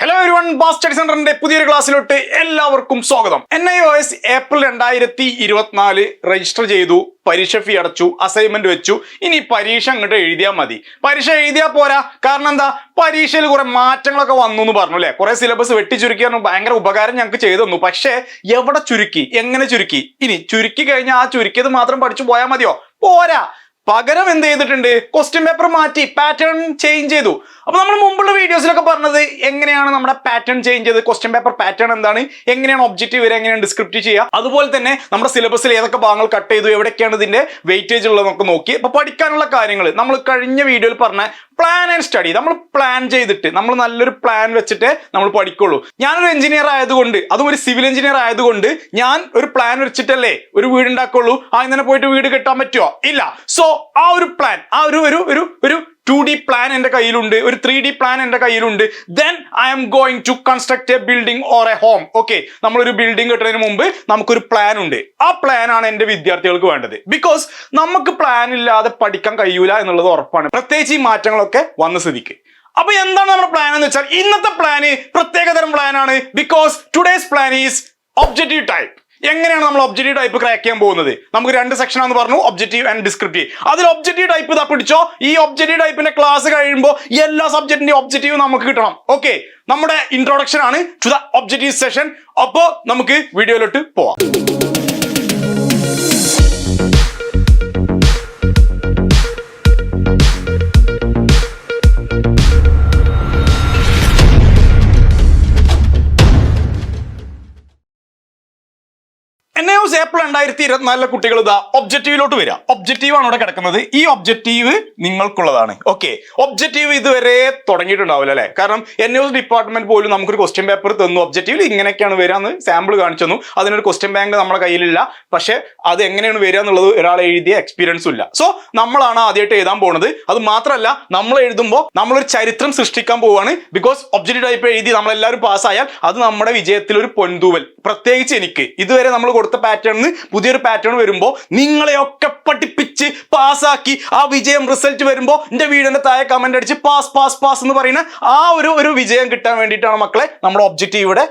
hello everyone Bass study സെന്ററിന്റെ പുതിയൊരു ക്ലാസ്സിലോട്ട് എല്ലാവർക്കും സ്വാഗതം. N I O S April രണ്ടായിരത്തി ഇരുപത്തിനാല് രജിസ്റ്റർ ചെയ്തു പരീക്ഷ ഫീ അടച്ചു അസൈൻമെന്റ് വെച്ചു. ഇനി പരീക്ഷ അങ്ങോട്ട് എഴുതിയാൽ മതി. പരീക്ഷ എഴുതിയാൽ പോരാ. കാരണം എന്താ? പരീക്ഷയിൽ കുറെ മാറ്റങ്ങളൊക്കെ വന്നു എന്ന് പറഞ്ഞു അല്ലെ? കുറെ സിലബസ് വെട്ടിച്ചുരുക്കി പറഞ്ഞു ഭയങ്കര ഉപകാരം ഞങ്ങൾക്ക് ചെയ്തു തന്നു. പക്ഷേ എവിടെ ചുരുക്കി? എങ്ങനെ ചുരുക്കി? ഇനി ചുരുക്കി കഴിഞ്ഞാൽ ആ ചുരുക്കിയത് മാത്രം പഠിച്ചു പോയാൽ മതിയോ? പോരാ. പകരം എന്ത് ചെയ്തിട്ടുണ്ട്? ക്വസ്റ്റ്യൻ പേപ്പർ മാറ്റി പാറ്റേൺ ചേഞ്ച് ചെയ്തു. അപ്പൊ നമ്മൾ മുമ്പുള്ള വീഡിയോസിലൊക്കെ പറഞ്ഞത് എങ്ങനെയാണ് നമ്മുടെ പാറ്റേൺ ചേഞ്ച് ചെയ്ത് ക്വസ്റ്റ്യൻ പേപ്പർ പാറ്റേൺ എന്താണ്? എങ്ങനെയാണ് ഒബ്ജക്റ്റീവ് വരെ എങ്ങനെയാണ് ഡിസ്ക്രിപ്റ്റ് ചെയ്യുക? അതുപോലെ തന്നെ നമ്മുടെ സിലബസിൽ ഏതൊക്കെ ഭാഗങ്ങൾ കട്ട് ചെയ്തു? എവിടെയൊക്കെയാണ് ഇതിന്റെ വെയിറ്റേജ് ഉള്ളതെന്നൊക്കെ നോക്കി. അപ്പൊ പഠിക്കാനുള്ള കാര്യങ്ങൾ നമ്മൾ കഴിഞ്ഞ വീഡിയോയിൽ പറഞ്ഞ പ്ലാൻ ആൻഡ് സ്റ്റഡി നമ്മൾ പ്ലാൻ ചെയ്തിട്ട് നമ്മൾ നല്ലൊരു പ്ലാൻ വെച്ചിട്ട് നമ്മൾ പഠിക്കുള്ളൂ. ഞാനൊരു എഞ്ചിനീയർ ആയതുകൊണ്ട് അതും ഒരു സിവിൽ എഞ്ചിനീയർ ആയതുകൊണ്ട് ഞാൻ ഒരു പ്ലാൻ വെച്ചിട്ടല്ലേ ഒരു വീട് ഉണ്ടാക്കുള്ളൂ. ആ ഇങ്ങനെ പോയിട്ട് വീട് കെട്ടാൻ പറ്റുമോ ഇല്ല. സോ ആ ഒരു പ്ലാൻ ആ ഒരു ഒരു ഒരു ഒരു ടു ഡി പ്ലാൻ എന്റെ കയ്യിലുണ്ട് ഒരു ത്രീ ഡി പ്ലാൻ എന്റെ കയ്യിലുണ്ട്. Then I'm going to construct a building or a home okay നമ്മളൊരു ബിൽഡിംഗ് കെട്ടുന്നതിന് മുമ്പ് നമുക്കൊരു പ്ലാൻ ഉണ്ട്. ആ പ്ലാൻ ആണ് എന്റെ വിദ്യാർത്ഥികൾക്ക് വേണ്ടത്. ബിക്കോസ് നമുക്ക് പ്ലാൻ ഇല്ലാതെ പഠിക്കാൻ കഴിയൂല എന്നുള്ളത് ഉറപ്പാണ്. പ്രത്യേകിച്ച് ഈ മാറ്റങ്ങളൊക്കെ വന്ന സ്ഥിതിക്ക്. അപ്പൊ എന്താണ് നമ്മുടെ പ്ലാൻ എന്ന് വെച്ചാൽ ഇന്നത്തെ പ്ലാന് പ്രത്യേകതരം പ്ലാനാണ് because today's plan is objective type എങ്ങനെയാണ് നമ്മൾ ഒബ്ജക്റ്റീവ് ടൈപ്പ് ക്രാക്ക് ചെയ്യാൻ പോകുന്നത്? നമുക്ക് രണ്ട് സെക്ഷൻ ആണെന്ന് പറഞ്ഞു ഒബ്ജക്റ്റീവ് ആൻഡ് ഡിസ്ക്രിപ്റ്റീവ് അതിൽ ഒബ്ജക്റ്റീവ് ടൈപ്പ് ഇതാ പിടിച്ചോ? ഈ ഒബ്ജക്റ്റീവ് ടൈപ്പിന്റെ ക്ലാസ് കഴിയുമ്പോൾ എല്ലാ സബ്ജക്റ്റിന്റെ ഒബ്ജക്റ്റീവ് നമുക്ക് കിട്ടണം. ഓക്കെ നമ്മുടെ ഇൻട്രൊഡക്ഷൻ ആണ് ടു ദ ഒബ്ജക്റ്റീവ് സെഷൻ അപ്പോൾ നമുക്ക് വീഡിയോയിലോട്ട് പോവാം. ഏപ്രിൽ രണ്ടായിരത്തി ഇരുപത്തിനാലിലെ കുട്ടികൾ ഇതാ ഒബ്ജക്റ്റീവിലോട്ട് വരിക. ഒബ്ജക്റ്റീവ് ആണ് ഇവിടെ കിടക്കുന്നത്. ഈ ഒബ്ജക്റ്റീവ് നിങ്ങൾക്കുള്ളതാണ്. ഓക്കെ ഒബ്ജക്റ്റീവ് ഇതുവരെ തുടങ്ങിയിട്ടുണ്ടാവില്ല അല്ലേ? കാരണം എൻ എസ് ഡിപ്പാർട്ട്മെന്റ് പോലും നമുക്കൊരു ക്വസ്റ്റ്യൻ പേപ്പർ തന്നു. ഒബ്ജക്റ്റീവ് ഇങ്ങനെയൊക്കെയാണ് വരിക എന്ന് സാമ്പിൾ കാണിച്ചു തന്നു. അതിനൊരു ക്വസ്റ്റ്യൻ ബാങ്ക് നമ്മുടെ കയ്യിലില്ല. പക്ഷെ അത് എങ്ങനെയാണ് വരിക എന്നുള്ളത് ഒരാൾ എഴുതിയ എക്സ്പീരിയൻസും ഇല്ല. സോ നമ്മളാണ് ആദ്യമായിട്ട് എഴുതാൻ പോകുന്നത് അത് മാത്രമല്ല നമ്മൾ എഴുതുമ്പോൾ നമ്മളൊരു ചരിത്രം സൃഷ്ടിക്കാൻ പോവുകയാണ് ബിക്കോസ് ഒബ്ജക്റ്റീവ് ടൈപ്പ് എഴുതി നമ്മളെല്ലാവരും പാസ്സായാൽ അത് നമ്മുടെ വിജയത്തിൽ ഒരു പൊൻതൂവൽ. പ്രത്യേകിച്ച് എനിക്ക്. ഇതുവരെ നമ്മൾ കൊടുത്ത പാറ്റേണിന് പുതിയൊരു പാറ്റേൺ വരുമ്പോൾ നിങ്ങളെയൊക്കെ പഠിപ്പിച്ച് പാസ്സാക്കി ആ വിജയം റിസൾട്ട് വരുമ്പോൾ എന്റെ വീടിന്റെ താഴെ കമന്റ് അടിച്ച് പാസ് പാസ് പാസ് എന്ന് പറയുന്ന ആ ഒരു ഒരു വിജയം കിട്ടാൻ വേണ്ടിയിട്ടാണ് മക്കളെ നമ്മുടെ ഒബ്ജക്റ്റീവ് ഇവിടെ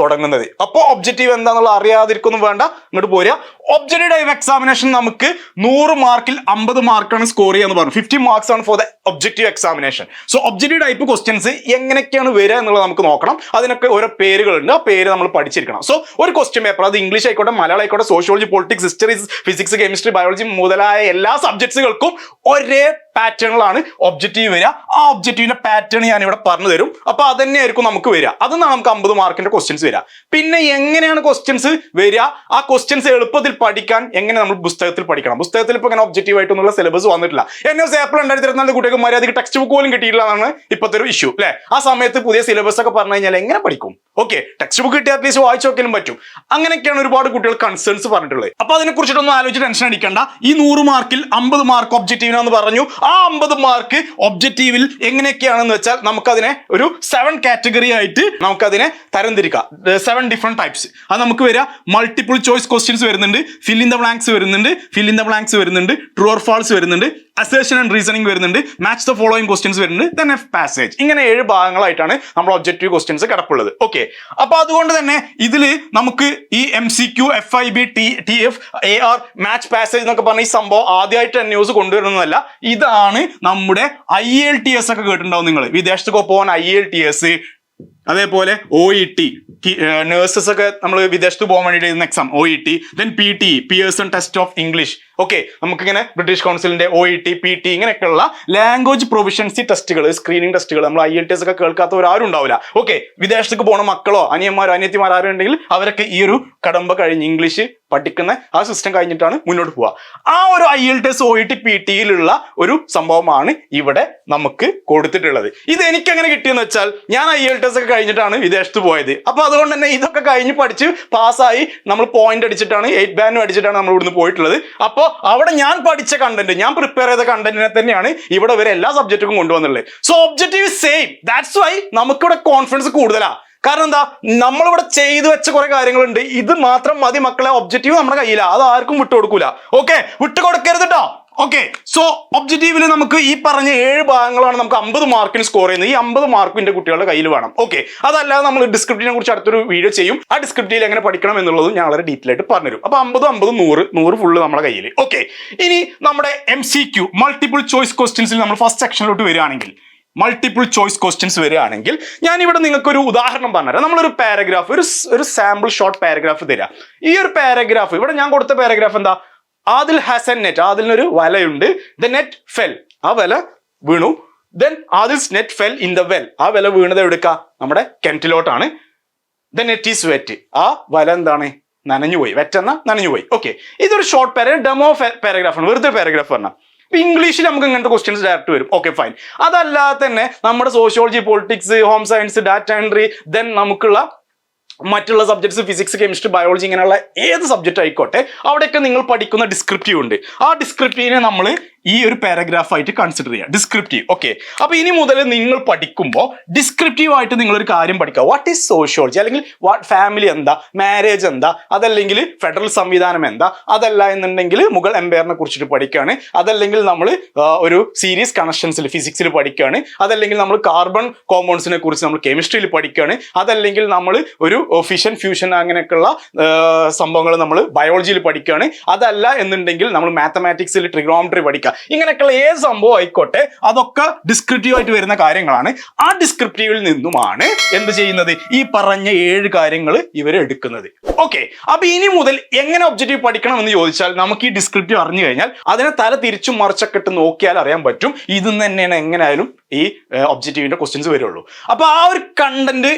തുടങ്ങുന്നത്. അപ്പോൾ ഒബ്ജക്റ്റീവ് എന്താണെന്നുള്ള അറിയാതിരിക്കൊന്നും വേണ്ട. ഇങ്ങോട്ട് പോരുക. ഒബ്ജക്റ്റീവ് ടൈപ്പ് എക്സാമിനേഷൻ നമുക്ക് നൂറ് മാർക്കിൽ അമ്പത് മാർക്കാണ് സ്കോർ ചെയ്യാന്ന് പറഞ്ഞു. ഫിഫ്റ്റി മാർക്സ് ആണ് for the objective examination so objective type questions എങ്ങനെയൊക്കെയാണ് വരിക എന്നുള്ളത് നമുക്ക് നോക്കണം. അതിനൊക്കെ ഓരോ പേരുകളുണ്ട്. ആ പേര് നമ്മൾ പഠിച്ചിരിക്കണം. സോ ഒരു ക്വസ്റ്റ്യൻ പേപ്പർ അത് ഇംഗ്ലീഷ് ആയിക്കോട്ടെ മലയാളം ആയിക്കോട്ടെ sociology politics history physics chemistry biology മുതലായ എല്ലാ സബ്ജക്ട്സുകൾക്കും ഒരേ പാറ്റേണിലാണ് ഒബ്ജക്റ്റീവ് വരിക. ആ ഒബ്ജക്റ്റീവിന്റെ പാറ്റേൺ ഞാൻ ഇവിടെ പറഞ്ഞു തരും അപ്പൊ അത് തന്നെയായിരിക്കും നമുക്ക് വരിക. അതെന്നാണ് നമുക്ക് അമ്പത് മാർക്കിന്റെ ക്വസ്റ്റ്യൻസ് വരിക. പിന്നെ എങ്ങനെയാണ് ക്വസ്റ്റ്യൻസ് വരിക? ആ ക്വസ്റ്റ്യൻസ് എളുപ്പത്തിൽ പഠിക്കാൻ എങ്ങനെ നമ്മൾ പുസ്തകത്തിൽ പഠിക്കണം? പുസ്തകത്തിൽ ഇപ്പൊ ഇങ്ങനെ ഒബ്ജക്റ്റീവ് ആയിട്ടൊന്നുള്ള സിലബസ് വന്നിട്ടില്ല. എന്നെ ഏപ്രിൽ രണ്ടായിരത്തി ഇരുപത്തിനാല് കുട്ടികൾക്ക് മര്യാദയ്ക്ക് ടെക്സ്റ്റ് ബുക്ക് പോലും കിട്ടിയില്ല എന്നാണ് ഇപ്പോഴത്തെ ഒരു ഇഷ്യൂ അല്ലെ? ആ സമയത്ത് പുതിയ സിലബസ് ഒക്കെ പറഞ്ഞു കഴിഞ്ഞാൽ എങ്ങനെ പഠിക്കും? ഓക്കെ ടെക്സ്റ്റ് ബുക്ക് കിട്ടിയ അറ്റ്ലീസ്റ്റ് വായിച്ചു നോക്കാനും പറ്റും. അങ്ങനെയൊക്കെയാണ് ഒരുപാട് കുട്ടികൾ കൺസേൺസ് പറഞ്ഞിട്ടുള്ളത്. അപ്പൊ അതിനെ കുറിച്ചിട്ടൊന്നും ആലോചിച്ച് ടെൻഷൻ അടിക്കണ്ട. ഈ നൂറ് മാർക്കിൽ അമ്പത് മാർക്ക് ഒബ്ജക്റ്റീവിനാന്ന് പറഞ്ഞു. ആ അമ്പത് മാർക്ക് ഒബ്ജക്റ്റീവിൽ എങ്ങനെയൊക്കെയാണെന്ന് വെച്ചാൽ നമുക്കതിനെ ഒരു സെവൻ കാറ്റഗറി ആയിട്ട് നമുക്കതിനെ തരംതിരിക്കാം. സെവൻ ഡിഫറെന്റ് ടൈപ്സ് അത് നമുക്ക് വരിക മൾട്ടിപ്പിൾ ചോയ്സ് ക്വസ്റ്റ്യൻസ് വരുന്നുണ്ട് ഫിൽ ഇൻ ദ ബ്ലാങ്ക്സ് വരുന്നുണ്ട് ഫിൽ ഇൻ ദ ബ്ലാങ്ക്സ് വരുന്നുണ്ട് ട്രൂ ഓർ ഫാൾസ് വരുന്നുണ്ട് അസേഷൻ ആൻഡ് റീസണിങ് വരുന്നുണ്ട് മാച്ച് ദ ഫോളോയിങ് ക്വസ്റ്റ്യൻസ് വരുന്നുണ്ട് ദെൻ എഫ് പാസേജ് ഇങ്ങനെ ഏഴ് ഭാഗങ്ങളായിട്ടാണ് നമ്മൾ ഒബ്ജക്റ്റീവ് ക്വസ്റ്റ്യൻസ് കിടപ്പുള്ളത്. ഓക്കെ അപ്പൊ അതുകൊണ്ട് തന്നെ ഇതിൽ നമുക്ക് ഈ M C Q F I B T T F A R match passage എന്നൊക്കെ പറഞ്ഞ ഈ സംഭവം ആദ്യമായിട്ട് ന്യൂസ് കൊണ്ടുവരുന്നതല്ല. ഇതാണ് നമ്മുടെ ഐ എൽ ടി എസ് ഒക്കെ കേട്ടിട്ടുണ്ടാവും നിങ്ങൾ. വിദേശത്തൊക്കെ പോകാൻ ഐ എൽ ടി എസ് അതേപോലെ ഒ ഇ ടി നേഴ്സസ് ഒക്കെ നമ്മൾ വിദേശത്ത് പോകാൻ വേണ്ടി എഴുതുന്ന exam O E T then P T Pearson test of English okay നമുക്കിങ്ങനെ ബ്രിട്ടീഷ് കൗൺസിലിന്റെ O E T P T ഇങ്ങനെയൊക്കെയുള്ള ലാംഗ്വേജ് പ്രൊവിഷൻസി ടെസ്റ്റുകൾ സ്ക്രീനിങ് ടെസ്റ്റുകൾ നമ്മൾ ഐ എൽ ടി എസ് ഒക്കെ കേൾക്കാത്തവർ ആരും ഉണ്ടാവില്ല. ഓക്കെ വിദേശത്തേക്ക് പോണ മക്കളോ അനിയന്മാരോ അനിയത്തിമാരോ ആരും ഉണ്ടെങ്കിൽ അവരൊക്കെ ഈ ഒരു കടമ്പ കഴിഞ്ഞ് ഇംഗ്ലീഷ് പഠിക്കുന്ന ആ സിസ്റ്റം കഴിഞ്ഞിട്ടാണ് മുന്നോട്ട് പോവുക. ആ ഒരു I L T S O E T P ടിയിലുള്ള ഒരു സംഭവമാണ് ഇവിടെ നമുക്ക് കൊടുത്തിട്ടുള്ളത്. ഇത് എനിക്ക് എങ്ങനെ കിട്ടിയെന്ന് വെച്ചാൽ ഞാൻ ഐ എൽ ടി എസ് ഒക്കെ കഴിഞ്ഞിട്ടാണ് വിദേശത്ത് പോയത്. അപ്പൊ അതുകൊണ്ട് തന്നെ ഇതൊക്കെ കഴിഞ്ഞ് പഠിച്ച് പാസ്സായി നമ്മൾ പോയിന്റ് അടിച്ചിട്ടാണ് എയ്റ്റ് ബാനും അടിച്ചിട്ടാണ് നമ്മൾ ഇവിടുന്ന് പോയിട്ടുള്ളത്. അപ്പോൾ അവിടെ ഞാൻ പഠിച്ച കണ്ടന്റ് ഞാൻ പ്രിപ്പയർ ചെയ്ത കണ്ടന്റിനെ തന്നെയാണ് ഇവിടെ വരെ എല്ലാ സബ്ജക്റ്റും കൊണ്ടുവന്നുള്ളത് so objective same that's why നമുക്കിവിടെ കോൺഫിഡൻസ് കൂടുതലാ. കാരണം എന്താ? നമ്മളിവിടെ ചെയ്തു വെച്ച കുറെ കാര്യങ്ങളുണ്ട്. ഇത് മാത്രം മതി മക്കളെ. ഒബ്ജക്റ്റീവ് നമ്മുടെ കയ്യിലാണ് അത് ആർക്കും വിട്ടുകൊടുക്കൂല. ഓക്കെ വിട്ടുകൊടുക്കരുത് കേട്ടോ ഓക്കെ സോ ഒബ്ജക്റ്റീവിൽ നമുക്ക് ഈ പറഞ്ഞ ഏഴ് ഭാഗങ്ങളാണ് നമുക്ക് അമ്പത് മാർക്കിന് സ്കോർ ചെയ്യുന്നത്. ഈ അമ്പത് മാർക്കിന്റെ കുട്ടികളുടെ കയ്യിൽ വേണം. ഓക്കെ അതല്ലാതെ നമ്മൾ ഡിസ്ക്രിപ്റ്റിനെ കുറിച്ച് അടുത്തൊരു വീഡിയോ ചെയ്യും. ആ ഡിസ്ക്രിപ്റ്റീവിൽ എങ്ങനെ പഠിക്കണം എന്നുള്ളതും ഞാൻ വളരെ ഡീറ്റെയിൽ ആയിട്ട് പറഞ്ഞുതരും. അപ്പൊ അമ്പത് അമ്പത് നൂറ് നൂറ് ഫുള്ള് നമ്മുടെ കയ്യിൽ. ഓക്കെ ഇനി നമ്മുടെ M C Q multiple choice ക്വസ്റ്റ്യൻസിൽ നമ്മൾ ഫസ്റ്റ് സെക്ഷനിലോട്ട് വരികയാണെങ്കിൽ മൾട്ടിപ്പിൾ ചോയ്സ് ക്വസ്റ്റ്യൻസ് വരികയാണെങ്കിൽ ഞാൻ ഇവിടെ നിങ്ങൾക്ക് ഒരു ഉദാഹരണം പറഞ്ഞുതരാം. നമ്മളൊരു പാരഗ്രാഫ് ഒരു ഒരു സാമ്പിൾ ഷോർട്ട് പാരഗ്രാഫ് തരാം. ഈ ഒരു പാരഗ്രാഫ് ഇവിടെ ഞാൻ കൊടുത്ത പാരഗ്രാഫ് എന്താ? ആദിൽ ഹാസ് എ നെറ്റ് ആദിലിനൊരു വലയുണ്ട്. ദ നെറ്റ് ഫെൽ ആ വല വീണു. Then Adil's net fell in the well ആ വല വീണത് എടുക്കുക നമ്മുടെ കിണറ്റിലോട്ടാണ്. ദ നെറ്റ് ഈസ് വെറ്റ് ആ വല എന്താണ്? നനഞ്ഞുപോയി വെറ്റെന്ന നനഞ്ഞുപോയി ഓക്കെ ഇതൊരു ഷോർട്ട് പാര ഡെമോ പാരഗ്രാഫ് ആണ്. വെറുതെ പാരഗ്രാഫ് പറഞ്ഞാൽ ഇപ്പൊ ഇംഗ്ലീഷിൽ നമുക്ക് ഇങ്ങനത്തെ ക്വസ്റ്റ്യൻസ് ഡയറക്റ്റ് വരും. ഓക്കെ ഫൈൻ അതല്ലാതെ തന്നെ നമ്മുടെ sociology politics home science data entry then നമുക്കുള്ള മറ്റുള്ള സബ്ജക്ട്സ് ഫിസിക്സ് കെമിസ്ട്രി ബയോളജി ഇങ്ങനെയുള്ള ഏത് സബ്ജക്റ്റ് ആയിക്കോട്ടെ അവിടെയൊക്കെ നിങ്ങൾ പഠിക്കുന്ന ഡിസ്ക്രിപ്റ്റീവ് ഉണ്ട്. ആ ഡിസ്ക്രിപ്റ്റീവിനെ നമ്മൾ ഈ ഒരു പാരഗ്രാഫായിട്ട് കൺസിഡർ ചെയ്യുക ഡിസ്ക്രിപ്റ്റീവ് ഓക്കെ അപ്പൊ ഇനി മുതൽ നിങ്ങൾ പഠിക്കുമ്പോൾ ഡിസ്ക്രിപ്റ്റീവ് ആയിട്ട് നിങ്ങൾ ഒരു കാര്യം പഠിക്കുക. വാട്ട് ഈസ് സോഷ്യോളജി അല്ലെങ്കിൽ വാട്ട് ഫാമിലി എന്താ? മാരേജ് എന്താ? അതല്ലെങ്കിൽ ഫെഡറൽ സംവിധാനം എന്താ? അതല്ല എന്നുണ്ടെങ്കിൽ മുഗൾ എംപയറിനെ കുറിച്ചിട്ട് പഠിക്കുകയാണ്. അതല്ലെങ്കിൽ നമ്മൾ ഒരു സീരീസ് കണക്ഷൻസിൽ ഫിസിക്സിൽ പഠിക്കുകയാണ്. അതല്ലെങ്കിൽ നമ്മൾ കാർബൺ കോമ്പൗണ്ട്സിനെ കുറിച്ച് നമ്മൾ കെമിസ്ട്രിയിൽ പഠിക്കുകയാണ്. അതല്ലെങ്കിൽ നമ്മൾ ഒരു ഫിഷൻ ഫ്യൂഷൻ അങ്ങനെയൊക്കെയുള്ള സംഭവങ്ങൾ നമ്മൾ ബയോളജിയിൽ പഠിക്കുകയാണ്. അതല്ല എന്നുണ്ടെങ്കിൽ നമ്മൾ മാത്തമാറ്റിക്സിൽ ട്രിഗ്രോമെട്രി പഠിക്കുക. ഇങ്ങനെയൊക്കെയുള്ള ഏത് സംഭവം ആയിക്കോട്ടെ അതൊക്കെ ഡിസ്ക്രിപ്റ്റീവ് ആയിട്ട് വരുന്ന കാര്യങ്ങളാണ്. ആ ഡിസ്ക്രിപ്റ്റീവിൽ നിന്നുമാണ് എന്ത് ചെയ്യുന്നത്? ഈ പറഞ്ഞ ഏഴ് കാര്യങ്ങൾ ഇവർ എടുക്കുന്നത്. ഓക്കെ അപ്പൊ ഇനി മുതൽ എങ്ങനെ ഒബ്ജക്റ്റീവ് പഠിക്കണം എന്ന് ചോദിച്ചാൽ നമുക്ക് ഈ ഡിസ്ക്രിപ്റ്റീവ് അറിഞ്ഞു കഴിഞ്ഞാൽ അതിനെ തല തിരിച്ചും മറിച്ചൊക്കെ ഇട്ട് നോക്കിയാൽ അറിയാൻ പറ്റും ഇത് തന്നെയാണ് എങ്ങനെയായാലും ഈ ഒബ്ജക്റ്റീവിന്റെ ക്വസ്റ്റ്യൻസ് വരുള്ളൂ. അപ്പൊ ആ ഒരു കണ്ടന്റ്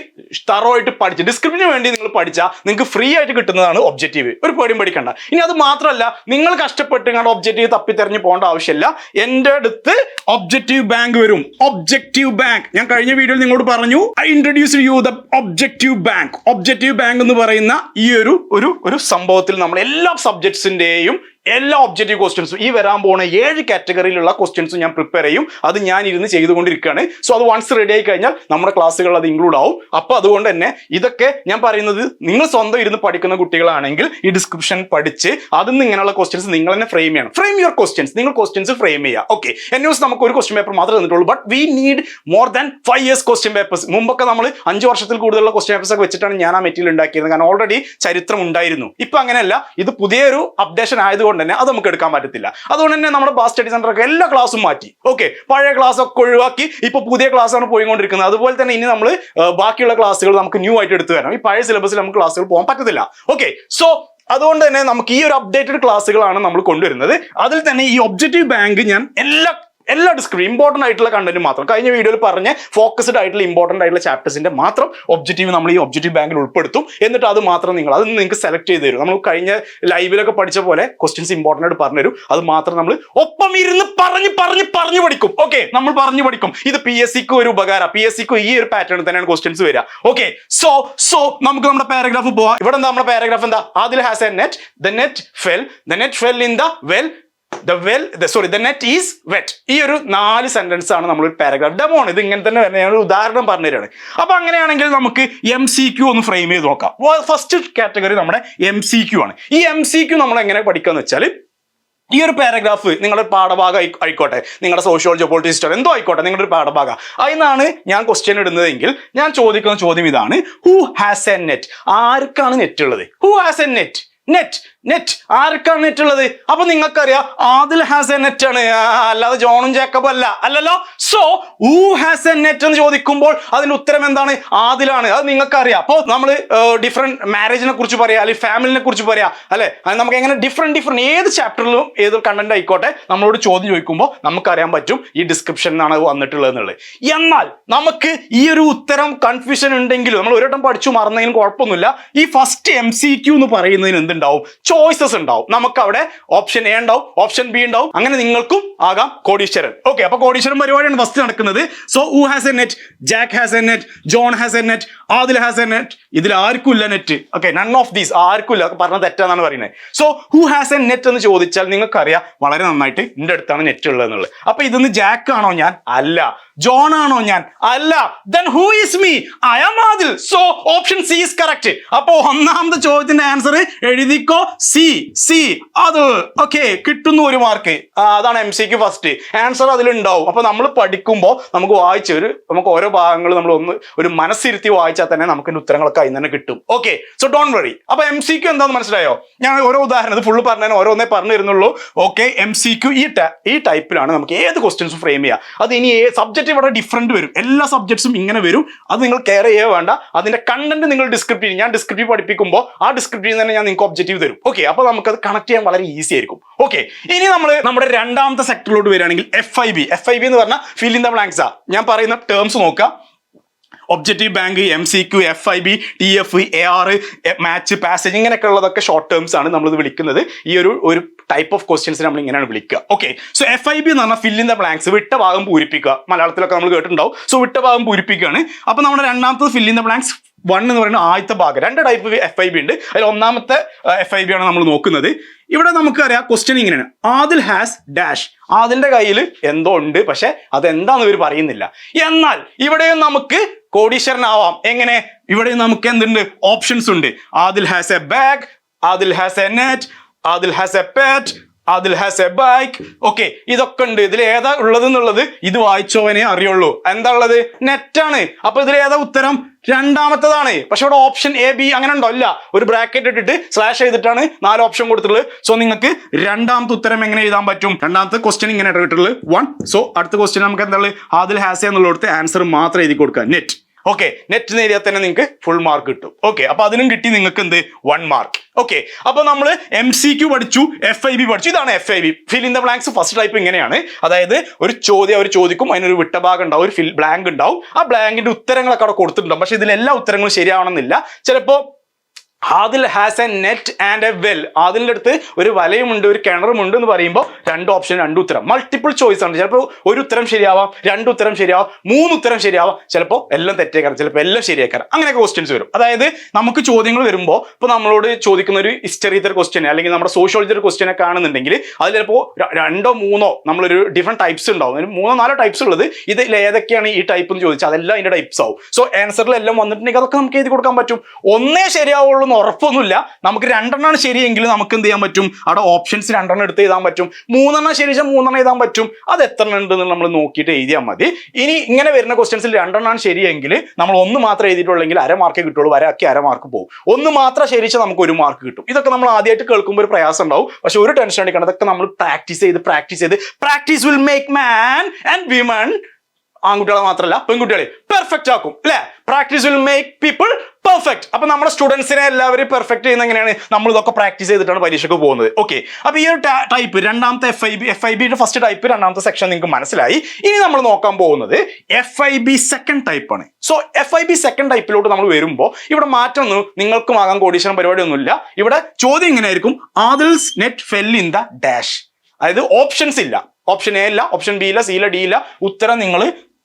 തറോ ആയിട്ട് പഠിച്ച് ഡിസ്ക്രിപ്റ്റിന് വേണ്ടി നിങ്ങൾ പഠിച്ചാൽ നിങ്ങൾക്ക് ഫ്രീ ആയിട്ട് കിട്ടുന്നതാണ് ഒബ്ജക്റ്റീവ് ഒരു പേടിയും പഠിക്കണ്ട ഇനി അത് മാത്രമല്ല നിങ്ങൾ കഷ്ടപ്പെട്ട് നിങ്ങളുടെ ഒബ്ജക്റ്റീവ് തപ്പി തപ്പിത്തെറിഞ്ഞ് പോകേണ്ട ആവശ്യമില്ല. എന്റെ അടുത്ത് ഒബ്ജക്റ്റീവ് ബാങ്ക് വരും. ഒബ്ജക്റ്റീവ് ബാങ്ക് ഞാൻ കഴിഞ്ഞ വീഡിയോയിൽ നിങ്ങളോട് പറഞ്ഞു I introduce you the objective bank objective bank എന്ന് പറയുന്ന ഈ ഒരു ഒരു ഒരു സംഭവത്തിൽ നമ്മൾ എല്ലാ സബ്ജക്ട്സിന്റെയും എല്ലാ ഒബ്ജക്റ്റീവ് ക്വസ്റ്റ്യൻസും ഈ വരാൻ പോകുന്ന ഏഴ് കാറ്റഗറിയിലുള്ള ക്വസ്റ്റ്യൻസും ഞാൻ പ്രിപ്പയർ ചെയ്യും. അത് ഞാൻ ഇരുന്ന് ചെയ്തുകൊണ്ടിരിക്കുകയാണ്. സോ അത് വൺസ് റെഡി ആയി കഴിഞ്ഞാൽ നമ്മുടെ ക്ലാസ്സുകൾ അത് ഇൻക്ലൂഡ് ആവും. അപ്പോൾ അതുകൊണ്ട് തന്നെ ഇതൊക്കെ ഞാൻ പറയുന്നത് നിങ്ങൾ സ്വന്തം ഇരുന്ന് പഠിക്കുന്ന കുട്ടികളാണെങ്കിൽ ഈ ഡിസ്ക്രിപ്ഷൻ പഠിച്ച് അതിൽ നിന്ന് ഇങ്ങനെയുള്ള ക്വസ്റ്റ്യൻസ് നിങ്ങൾ തന്നെ ഫ്രെയിം ചെയ്യണം. ഫ്രെയിം യുവർ ക്വസ്റ്റ്യൻസ് നിങ്ങൾ ക്വസ്റ്റ്യൻസ് ഫ്രെയിം ചെയ്യുക. ഓക്കെ ന്യൂസ് നമുക്ക് ഒരു ക്വസ്റ്റ്യൻ പേപ്പർ മാത്രമേ തന്നിട്ടുള്ളൂ. But we need more than five years question papers മുമ്പൊക്കെ നമ്മൾ അഞ്ച് വർഷത്തിൽ കൂടുതലുള്ള ക്വസ്റ്റ്യൻ പേപ്പേഴ്സ് ഒക്കെ വെച്ചിട്ടാണ് ഞാൻ ആ മെറ്റീരിയൽ ഉണ്ടാക്കിയത് കാരണം ഓൾറെഡി ചരിത്രം ഉണ്ടായിരുന്നു. ഇപ്പം അങ്ങനെയല്ല. ഇത് പുതിയൊരു അപ്ഡേഷൻ ആയതുകൊണ്ട് തന്നെ അത് നമുക്ക് എടുക്കാൻ പറ്റത്തില്ല. അതുകൊണ്ട് തന്നെ നമ്മുടെ ബാസ് സ്റ്റഡി സെന്റർ ഒക്കെ എല്ലാ ക്ലാസ്സും മാറ്റി. ഓക്കെ പഴയ ക്ലാസ് ഒക്കെ ഒഴിവാക്കി. ഇപ്പൊ പുതിയ ക്ലാസ് ആണ് പോയിക്കൊണ്ടിരിക്കുന്നത്. അതുപോലെ തന്നെ ഇനി നമ്മൾ ബാക്കിയുള്ള ക്ലാസ്സുകൾ നമുക്ക് ന്യൂ ആയിട്ട് എടുത്തു തരാം ഈ പഴയ സിലബസിൽ നമുക്ക് ക്ലാസ്സുകൾ പോകാൻ പറ്റത്തില്ല. ഓക്കെ സോ അതുകൊണ്ട് തന്നെ നമുക്ക് ഈ ഒരു അപ്ഡേറ്റഡ് ക്ലാസ്സുകളാണ് നമ്മൾ കൊണ്ടുവരുന്നത്. അതിൽ തന്നെ ഈ ഒബ്ജക്റ്റീവ് ബാങ്ക് ഞാൻ എല്ലാ എല്ലാ ഡിസ്ക്രിപ്ഷൻ ഇമ്പോർട്ടന്റ് ആയിട്ടുള്ള കണ്ടന്റ് മാത്രം. കഴിഞ്ഞ വീഡിയോയിൽ പറഞ്ഞ ഫോക്കസ്ഡ് ആയിട്ടുള്ള ഇമ്പോർട്ടന്റ് ആയിട്ടുള്ള ചാപ്റ്റേഴ്സിന്റെ മാത്രം ഒബ്ജക്റ്റീവ് നമ്മൾ ഈ ഒബ്ജക്റ്റീവ് ബാങ്കിൽ ഉൾപ്പെടുത്തും. എന്നിട്ട് അത് മാത്രം നിങ്ങൾ അത് നിങ്ങൾക്ക് സെലക്ട് ചെയ്ത് തരും. നമ്മൾ കഴിഞ്ഞ ലൈവിലൊക്കെ പഠിച്ച പോലെ ക്വസ്റ്റ്യൻസ് ഇമ്പോർട്ടന്റ് ആയിട്ട് പറഞ്ഞു തരും അത് മാത്രം നമ്മൾ ഒപ്പം ഇരുന്ന് പറഞ്ഞ് പറഞ്ഞ് പറഞ്ഞു പഠിക്കും. ഓക്കെ നമ്മൾ പറഞ്ഞു പഠിക്കും. ഇത് പി എസ് സിക്ക് ഒരു ഉപകാരം. പി എസ് സിക്ക് ഈ ഒരു പാറ്റേൺ തന്നെയാണ് ക്വസ്റ്റ്യൻസ് വരിക. ഓക്കെ സോ സോ നമുക്ക് നമ്മുടെ പാരഗ്രാഫ് പോവാം. ഇവിടെ നമ്മുടെ പാരഗ്രാഫ് എന്താ? ആദ്യം has a net the net fell the net fell in the well the well sorry the net is wet ഈ ഒരു നാല് സെന്റൻസ് ആണ് നമ്മൾ പാരഗ്രാഫ് ഡെമോ ആണ്. ഇത് ഇങ്ങനെ തന്നെ വരുന്നത്. ഒരു ഉദാഹരണം പറഞ്ഞു തരാണ്. അപ്പൊ അങ്ങനെയാണെങ്കിൽ നമുക്ക് എം സി ക്യു ഒന്ന് ഫ്രെയിം ചെയ്ത് നോക്കാം. ഫസ്റ്റ് കാറ്റഗറി നമ്മുടെ എം സി ക്യു ആണ്. ഈ എം സി ക്യു നമ്മൾ എങ്ങനെ പഠിക്കാന്ന് വെച്ചാൽ ഈ ഒരു പാരഗ്രാഫ് നിങ്ങളുടെ പാഠഭാഗം ആയിക്കോട്ടെ. നിങ്ങളുടെ സോഷ്യോളജി പൊളിറ്റിക്സ് ഹിസ്റ്ററി എന്തോ ആയിക്കോട്ടെ. നിങ്ങളുടെ ഒരു പാഠഭാഗം. അതിനാണ് ഞാൻ ക്വസ്റ്റ്യൻ ഇടുന്നതെങ്കിൽ ഞാൻ ചോദിക്കുന്ന ചോദ്യം ഇതാണ്. ഹു ഹാസ് എ നെറ്റ് ആർക്കാണ് നെറ്റ് ഉള്ളത്? Who has a net net net ആർക്കാണ് നെറ്റ് ഉള്ളത്? അപ്പൊ നിങ്ങൾക്കറിയാം ആദിൽ ഹാസ് എ നെറ്റ് ആണ്. അല്ലാതെ ജോണും ജേക്കബും അല്ല. അല്ലല്ലോ? So who has a net എന്ന് ചോദിക്കുമ്പോൾ അതിന്റെ ഉത്തരം എന്താണ്? ആദിലാണ്. അത് നിങ്ങൾക്കറിയാം. അപ്പോൾ നമ്മൾ ഡിഫറെന്റ് മാരേജിനെ കുറിച്ച് പറയാം അല്ലെങ്കിൽ ഫാമിലിനെ കുറിച്ച് പറയാം അല്ലെ? നമുക്ക് എങ്ങനെ ഡിഫറെന്റ് ഡിഫറെന്റ് ഏത് ചാപ്റ്ററിലും ഏത് കണ്ടന്റ് ആയിക്കോട്ടെ നമ്മളോട് ചോദ്യം ചോദിക്കുമ്പോൾ നമുക്കറിയാൻ പറ്റും ഈ ഡിസ്ക്രിപ്ഷൻ ആണ് വന്നിട്ടുള്ളത് എന്നുള്ളത്. എന്നാൽ നമുക്ക് ഈ ഒരു ഉത്തരം കൺഫ്യൂഷൻ ഉണ്ടെങ്കിലും നമ്മൾ ഒരു വട്ടം പഠിച്ചു മറന്നെങ്കിലും കുഴപ്പമൊന്നുമില്ല. ഈ ഫസ്റ്റ് എം സി ക്യൂ എന്ന് പറയുന്നതിന് എന്തുണ്ട്? ഉണ്ടാവും. ചോയ്സസ് ഉണ്ടാവും. നമുക്ക് അവിടെ ഓപ്ഷൻ എ ഉണ്ടാവും ഓപ്ഷൻ ബി ഉണ്ടാവും. അങ്ങനെ നിങ്ങൾക്കും ആകാം കോടീശ്വരൻ. ഓക്കെ അപ്പൊ കോടീശ്വരൻ പരിപാടിയാണ് ഫസ്റ്റ് നടക്കുന്നത്. So who has a net Jack has a net John has a net Adil has a net ഇതിൽ ആർക്കും ഇല്ല net okay none of these ആർക്കും ഇല്ല. പറഞ്ഞത് തെറ്റാന്നാണ് പറയുന്നത് so who has a net എന്ന് ചോദിച്ചാൽ നിങ്ങൾക്കറിയാം വളരെ നന്നായിട്ട് എന്റെ അടുത്താണ് നെറ്റ് ഉള്ളത് എന്നുള്ളത് അപ്പൊ ഇതൊന്ന് ജാക്ക് ആണോ ഞാൻ? അല്ല. ജോൺ ആണോ ഞാൻ? അല്ല. Then who is me I am Adil so option C is correct അപ്പോ ഒന്നാമത്തെ ചോദ്യത്തിന്റെ ആൻസർ എഴുതിക്കോ? സി സി അത് ഓക്കെ കിട്ടുന്നു ഒരു മാർക്ക് അതാണ് എം സിക്ക് ഫസ്റ്റ് ആൻസർ അതിലുണ്ടാവും. അപ്പൊ നമ്മൾ പഠിക്കുമ്പോൾ നമുക്ക് വായിച്ച ഒരു നമുക്ക് ഓരോ ഭാഗങ്ങൾ നമ്മൾ ഒന്ന് ഒരു മനസ്സിരുത്തി വായിച്ചാൽ തന്നെ നമുക്ക് ഉത്തരങ്ങളൊക്കെ അതിൽ തന്നെ കിട്ടും. ഓക്കെ സോ ഡോൺ വറി അപ്പൊ എം സിക്ക് എന്താന്ന് മനസ്സിലായോ? ഞാൻ ഓരോ ഉദാഹരണം ഫുള്ള് പറഞ്ഞാൽ ഓരോന്നേ പറഞ്ഞു തരുന്നുള്ളൂ ഓക്കെ എം സിക്ക് ഈ ഈ ടൈപ്പിലാണ് നമുക്ക് ഏത് ക്വസ്റ്റ്യൻസും ഫ്രെയിം ചെയ്യാം? അത് ഇനി സബ്ജക്റ്റ് ഇവിടെ ഡിഫറെന്റ് വരും. എല്ലാ സബ്ജക്ട്സും ഇങ്ങനെ വരും. അത് നിങ്ങൾ കെയർ ചെയ്യുക വേണ്ട. അതിന്റെ കണ്ടന്റ് നിങ്ങൾ ഡിസ്ക്രിപ്റ്റീവ് ഞാൻ ഡിസ്ക്രിപ്റ്റീവ് പഠിപ്പിക്കുമ്പോൾ ആ ഡിസ്ക്രിപ്റ്റീവ് തന്നെ ഞാൻ നിങ്ങൾക്ക് ഒബ്ജക്റ്റീവ് തരും. ഓക്കെ അപ്പോൾ നമുക്കത് കണക്ട് ചെയ്യാൻ വളരെ ഈസി ആയിരിക്കും. ഓക്കെ ഇനി നമ്മൾ നമ്മുടെ രണ്ടാമത്തെ സെക്ടറിലോട്ട് വരികയാണെങ്കിൽ F I B F I B എന്ന് പറഞ്ഞാൽ ഫിൽ ഇൻ ദ ബ്ലാങ്ക്സാ ഞാൻ പറയുന്ന ടേംസ് നോക്കാം. Objective bank M C Q F I B T F A R match passage ഇങ്ങനെയൊക്കെ ഉള്ളതൊക്കെ ഷോർട്ട് ടേംസ് ആണ് നമ്മളിത് വിളിക്കുന്നത്. ഈ ഒരു ഒരു ടൈപ്പ് ഓഫ് ക്വസ്റ്റ്യൻസ് നമ്മൾ ഇങ്ങനെയാണ് വിളിക്കുക. Okay so F I B എന്ന് പറഞ്ഞാൽ ഫിൽ ഇൻ ദ ബ്ലാങ്ക്സ് വിട്ട ഭാഗം പൂരിപ്പിക്കുക. മലയാളത്തിലൊക്കെ നമ്മൾ കേട്ടിട്ടുണ്ടാവും. സോ വിട്ട ഭാഗം പൂരിപ്പിക്കുകയാണ്. അപ്പോൾ നമ്മുടെ രണ്ടാമത്തത് fill in the blanks one എന്ന് പറയുന്ന ആദ്യത്തെ ഭാഗം. രണ്ട് ടൈപ്പ് എഫ് ഐ ബി ഉണ്ട്. അതിൽ ഒന്നാമത്തെ എഫ് ഐ ബി ആണ് നമ്മൾ നോക്കുന്നത്. ഇവിടെ നമുക്കറിയാം ക്വസ്റ്റ്യൻ ഇങ്ങനെയാണ്. ആദിൽ ഹാസ് ഡാഷ് ആദിലിന്റെ കയ്യിൽ എന്തോ ഉണ്ട് പക്ഷെ അതെന്താന്ന് ഇവർ പറയുന്നില്ല. എന്നാൽ ഇവിടെയും നമുക്ക് കോടീശ്വരനാവാം. എങ്ങനെ? ഇവിടെയും നമുക്ക് എന്തുണ്ട്? ഓപ്ഷൻസ് ഉണ്ട്. Adil has a bag Adil has a net Adil has a pat അതിൽ ഹാസ് എ ബൈക്ക് ഓക്കെ ഇതൊക്കെ ഉണ്ട്. ഇതിൽ ഏതാ ഉള്ളത് എന്നുള്ളത് ഇത് വായിച്ചവനെ അറിയുള്ളൂ. എന്താ ഉള്ളത്? നെറ്റാണ് അപ്പൊ ഇതിൽ ഏതാ ഉത്തരം? രണ്ടാമത്തതാണ്. പക്ഷെ ഇവിടെ ഓപ്ഷൻ എ ബി അങ്ങനെ ഉണ്ടോ? അല്ല ഒരു ബ്രാക്കറ്റ് ഇട്ടിട്ട് സ്ലാഷ് ചെയ്തിട്ടാണ് നാല് ഓപ്ഷൻ കൊടുത്തിട്ടുള്ളത്. സോ നിങ്ങൾക്ക് രണ്ടാമത്തെ ഉത്തരം എങ്ങനെ എഴുതാൻ പറ്റും? രണ്ടാമത്തെ ക്വസ്റ്റ്യൻ ഇങ്ങനെ ഇട്ടിട്ടുള്ളത്. വൺ സോ അടുത്ത ക്വസ്റ്റ്യൻ നമുക്ക് എന്താ ഉള്ളത്? ആദിൽ ഹാസ് എന്നുള്ളിടത്ത് ആൻസർ മാത്രം എഴുതി കൊടുക്കുക. നെറ്റ് ഓക്കെ നെറ്റ് നേരിയ തന്നെ നിങ്ങൾക്ക് ഫുൾ മാർക്ക് കിട്ടും. ഓക്കെ അപ്പൊ അതിനും കിട്ടി നിങ്ങൾക്ക് എന്ത്? വൺ മാർക്ക് ഓക്കെ അപ്പൊ നമ്മൾ എം സി ക്യു പഠിച്ചു എഫ് ഐ ബി പഠിച്ചു. ഇതാണ് F I B fill in the blanks first type ഇങ്ങനെയാണ്. അതായത് ഒരു ചോദ്യം അവർ ചോദിക്കും അതിനൊരു വിട്ടഭാഗം ഉണ്ടാവും ഒരു ഫിൽ ബ്ലാങ്ക് ഉണ്ടാവും. ആ ബ്ലാങ്കിന്റെ ഉത്തരങ്ങളൊക്കെ അവിടെ കൊടുത്തിട്ടുണ്ടാവും. പക്ഷെ ഇതിൽ എല്ലാ ഉത്തരങ്ങളും ശരിയാവണമെന്നില്ല. ചിലപ്പോൾ Adil has a net and a well ആദിലിന്റെ അടുത്ത് ഒരു വലയുമുണ്ട് ഒരു കിണറുമുണ്ട് എന്ന് പറയുമ്പോൾ രണ്ട് ഓപ്ഷൻ രണ്ട് ഉത്തരം. മൾട്ടിപ്പിൾ ചോയ്സ് ആണ്. ചിലപ്പോൾ ഒരു ഉത്തരം ശരിയാവാം രണ്ട് ഉത്തരം ശരിയാവാം മൂന്ന് ഉത്തരം ശരിയാവാം. ചിലപ്പോൾ എല്ലാം തെറ്റേക്കാരം ചിലപ്പോൾ എല്ലാം ശരിയാക്കാരം. അങ്ങനെയൊക്കെ ക്വസ്റ്റ്യൻസ് വരും. അതായത് നമുക്ക് ചോദ്യങ്ങൾ വരുമ്പോൾ ഇപ്പോൾ നമ്മളോട് ചോദിക്കുന്ന ഒരു ഹിസ്റ്ററിയുടെ ക്വസ്റ്റ്യൻ അല്ലെങ്കിൽ നമ്മുടെ സോഷ്യോളജിയുടെ ക്വസ്റ്റ്യൻ ഒക്കെ ആണെന്നുണ്ടെങ്കിൽ അത് ചിലപ്പോൾ രണ്ടോ മൂന്നോ നമ്മളൊരു ഡിഫറെന്റ് ടൈപ്സ് ഉണ്ടാവും. അതിന് മൂന്നോ നാലോ ടൈപ്സ് ഉള്ളത് ഇതിൽ ഏതൊക്കെയാണ് ഈ ടൈപ്പ് എന്ന് ചോദിച്ചാൽ അതെല്ലാം അതിന്റെ ടൈപ്സ് ആവും. സോ ആൻസറിൽ എല്ലാം വന്നിട്ടുണ്ടെങ്കിൽ അതൊക്കെ നമുക്ക് എഴുതി കൊടുക്കാൻ പറ്റും. ഒന്നേ ശരിയാവുള്ളൂ എന്ന് ഉറപ്പൊന്നുമില്ല. നമുക്ക് രണ്ടെണ്ണമാണ് ശരിയെങ്കിൽ നമുക്ക് എന്ത് ചെയ്യാൻ പറ്റും? അവിടെ ഓപ്ഷൻസ് രണ്ടെണ്ണം എടുത്ത് എഴുതാൻ പറ്റും. മൂന്നെണ്ണം ശരിച്ചാൽ മൂന്നെണ്ണം എഴുതാൻ പറ്റും. അത് എത്ര ഉണ്ടെന്ന് നമ്മൾ നോക്കിയിട്ട് എഴുതിയാൽ മതി. ഇനി ഇങ്ങനെ വരുന്ന ക്വസ്റ്റ്യൻസിൽ രണ്ടെണ്ണമാണ് ശരിയെങ്കിൽ നമ്മൾ ഒന്ന് മാത്രം എഴുതിയിട്ടുള്ളെങ്കിൽ അര മാർക്ക് കിട്ടുള്ളൂ. വരാക്കി അര മാർക്ക് പോകും ഒന്ന് മാത്രം ശരിച്ച് നമുക്ക് ഒരു മാർക്ക് കിട്ടും. ഇതൊക്കെ നമ്മൾ ആദ്യമായിട്ട് കേൾക്കുമ്പോൾ ഒരു പ്രയാസം ഉണ്ടാവും. പക്ഷെ ഒരു ടെൻഷൻ അടിക്കണം അതൊക്കെ നമ്മൾ പ്രാക്ടീസ് ചെയ്ത് പ്രാക്ടീസ് ചെയ്ത്. Practice will make man and women ആൺകുട്ടികളെ മാത്രമല്ല പെൺകുട്ടികളെ പെർഫെക്റ്റ് ആക്കും അല്ലെ? Practice will make people perfect അപ്പൊ നമ്മുടെ സ്റ്റുഡൻസിനെ എല്ലാവരും പെർഫെക്റ്റ് ചെയ്യുന്ന എങ്ങനെയാണ്? നമ്മൾ ഇതൊക്കെ പ്രാക്ടീസ് ചെയ്തിട്ടാണ് പരീക്ഷയ്ക്ക് പോകുന്നത്. ഓക്കെ അപ്പൊ ഈ ഒരു ടൈപ്പ് രണ്ടാമത്തെ F I B F I ബിയുടെ ഫസ്റ്റ് ടൈപ്പ് രണ്ടാമത്തെ സെക്ഷൻ നിങ്ങൾക്ക് മനസ്സിലായി. ഇനി നമ്മൾ നോക്കാൻ പോകുന്നത് F I B second type ആണ്. So F I B second ടൈപ്പിലോട്ട് നമ്മൾ വരുമ്പോൾ ഇവിടെ മാറ്റമൊന്നും നിങ്ങൾക്കും ആകാൻ കോടീശ്വരം പരിപാടിയൊന്നുമില്ല. ഇവിടെ ചോദ്യം ഇങ്ങനെയായിരിക്കും. Adil's net fell in the dash അതായത് ഓപ്ഷൻസ് ഇല്ല. ഓപ്ഷൻ എ ഇല്ല ഓപ്ഷൻ ബി ഇല്ല സി ഇല്ല ഡി ഇല്ല. ഉത്തരം നിങ്ങൾ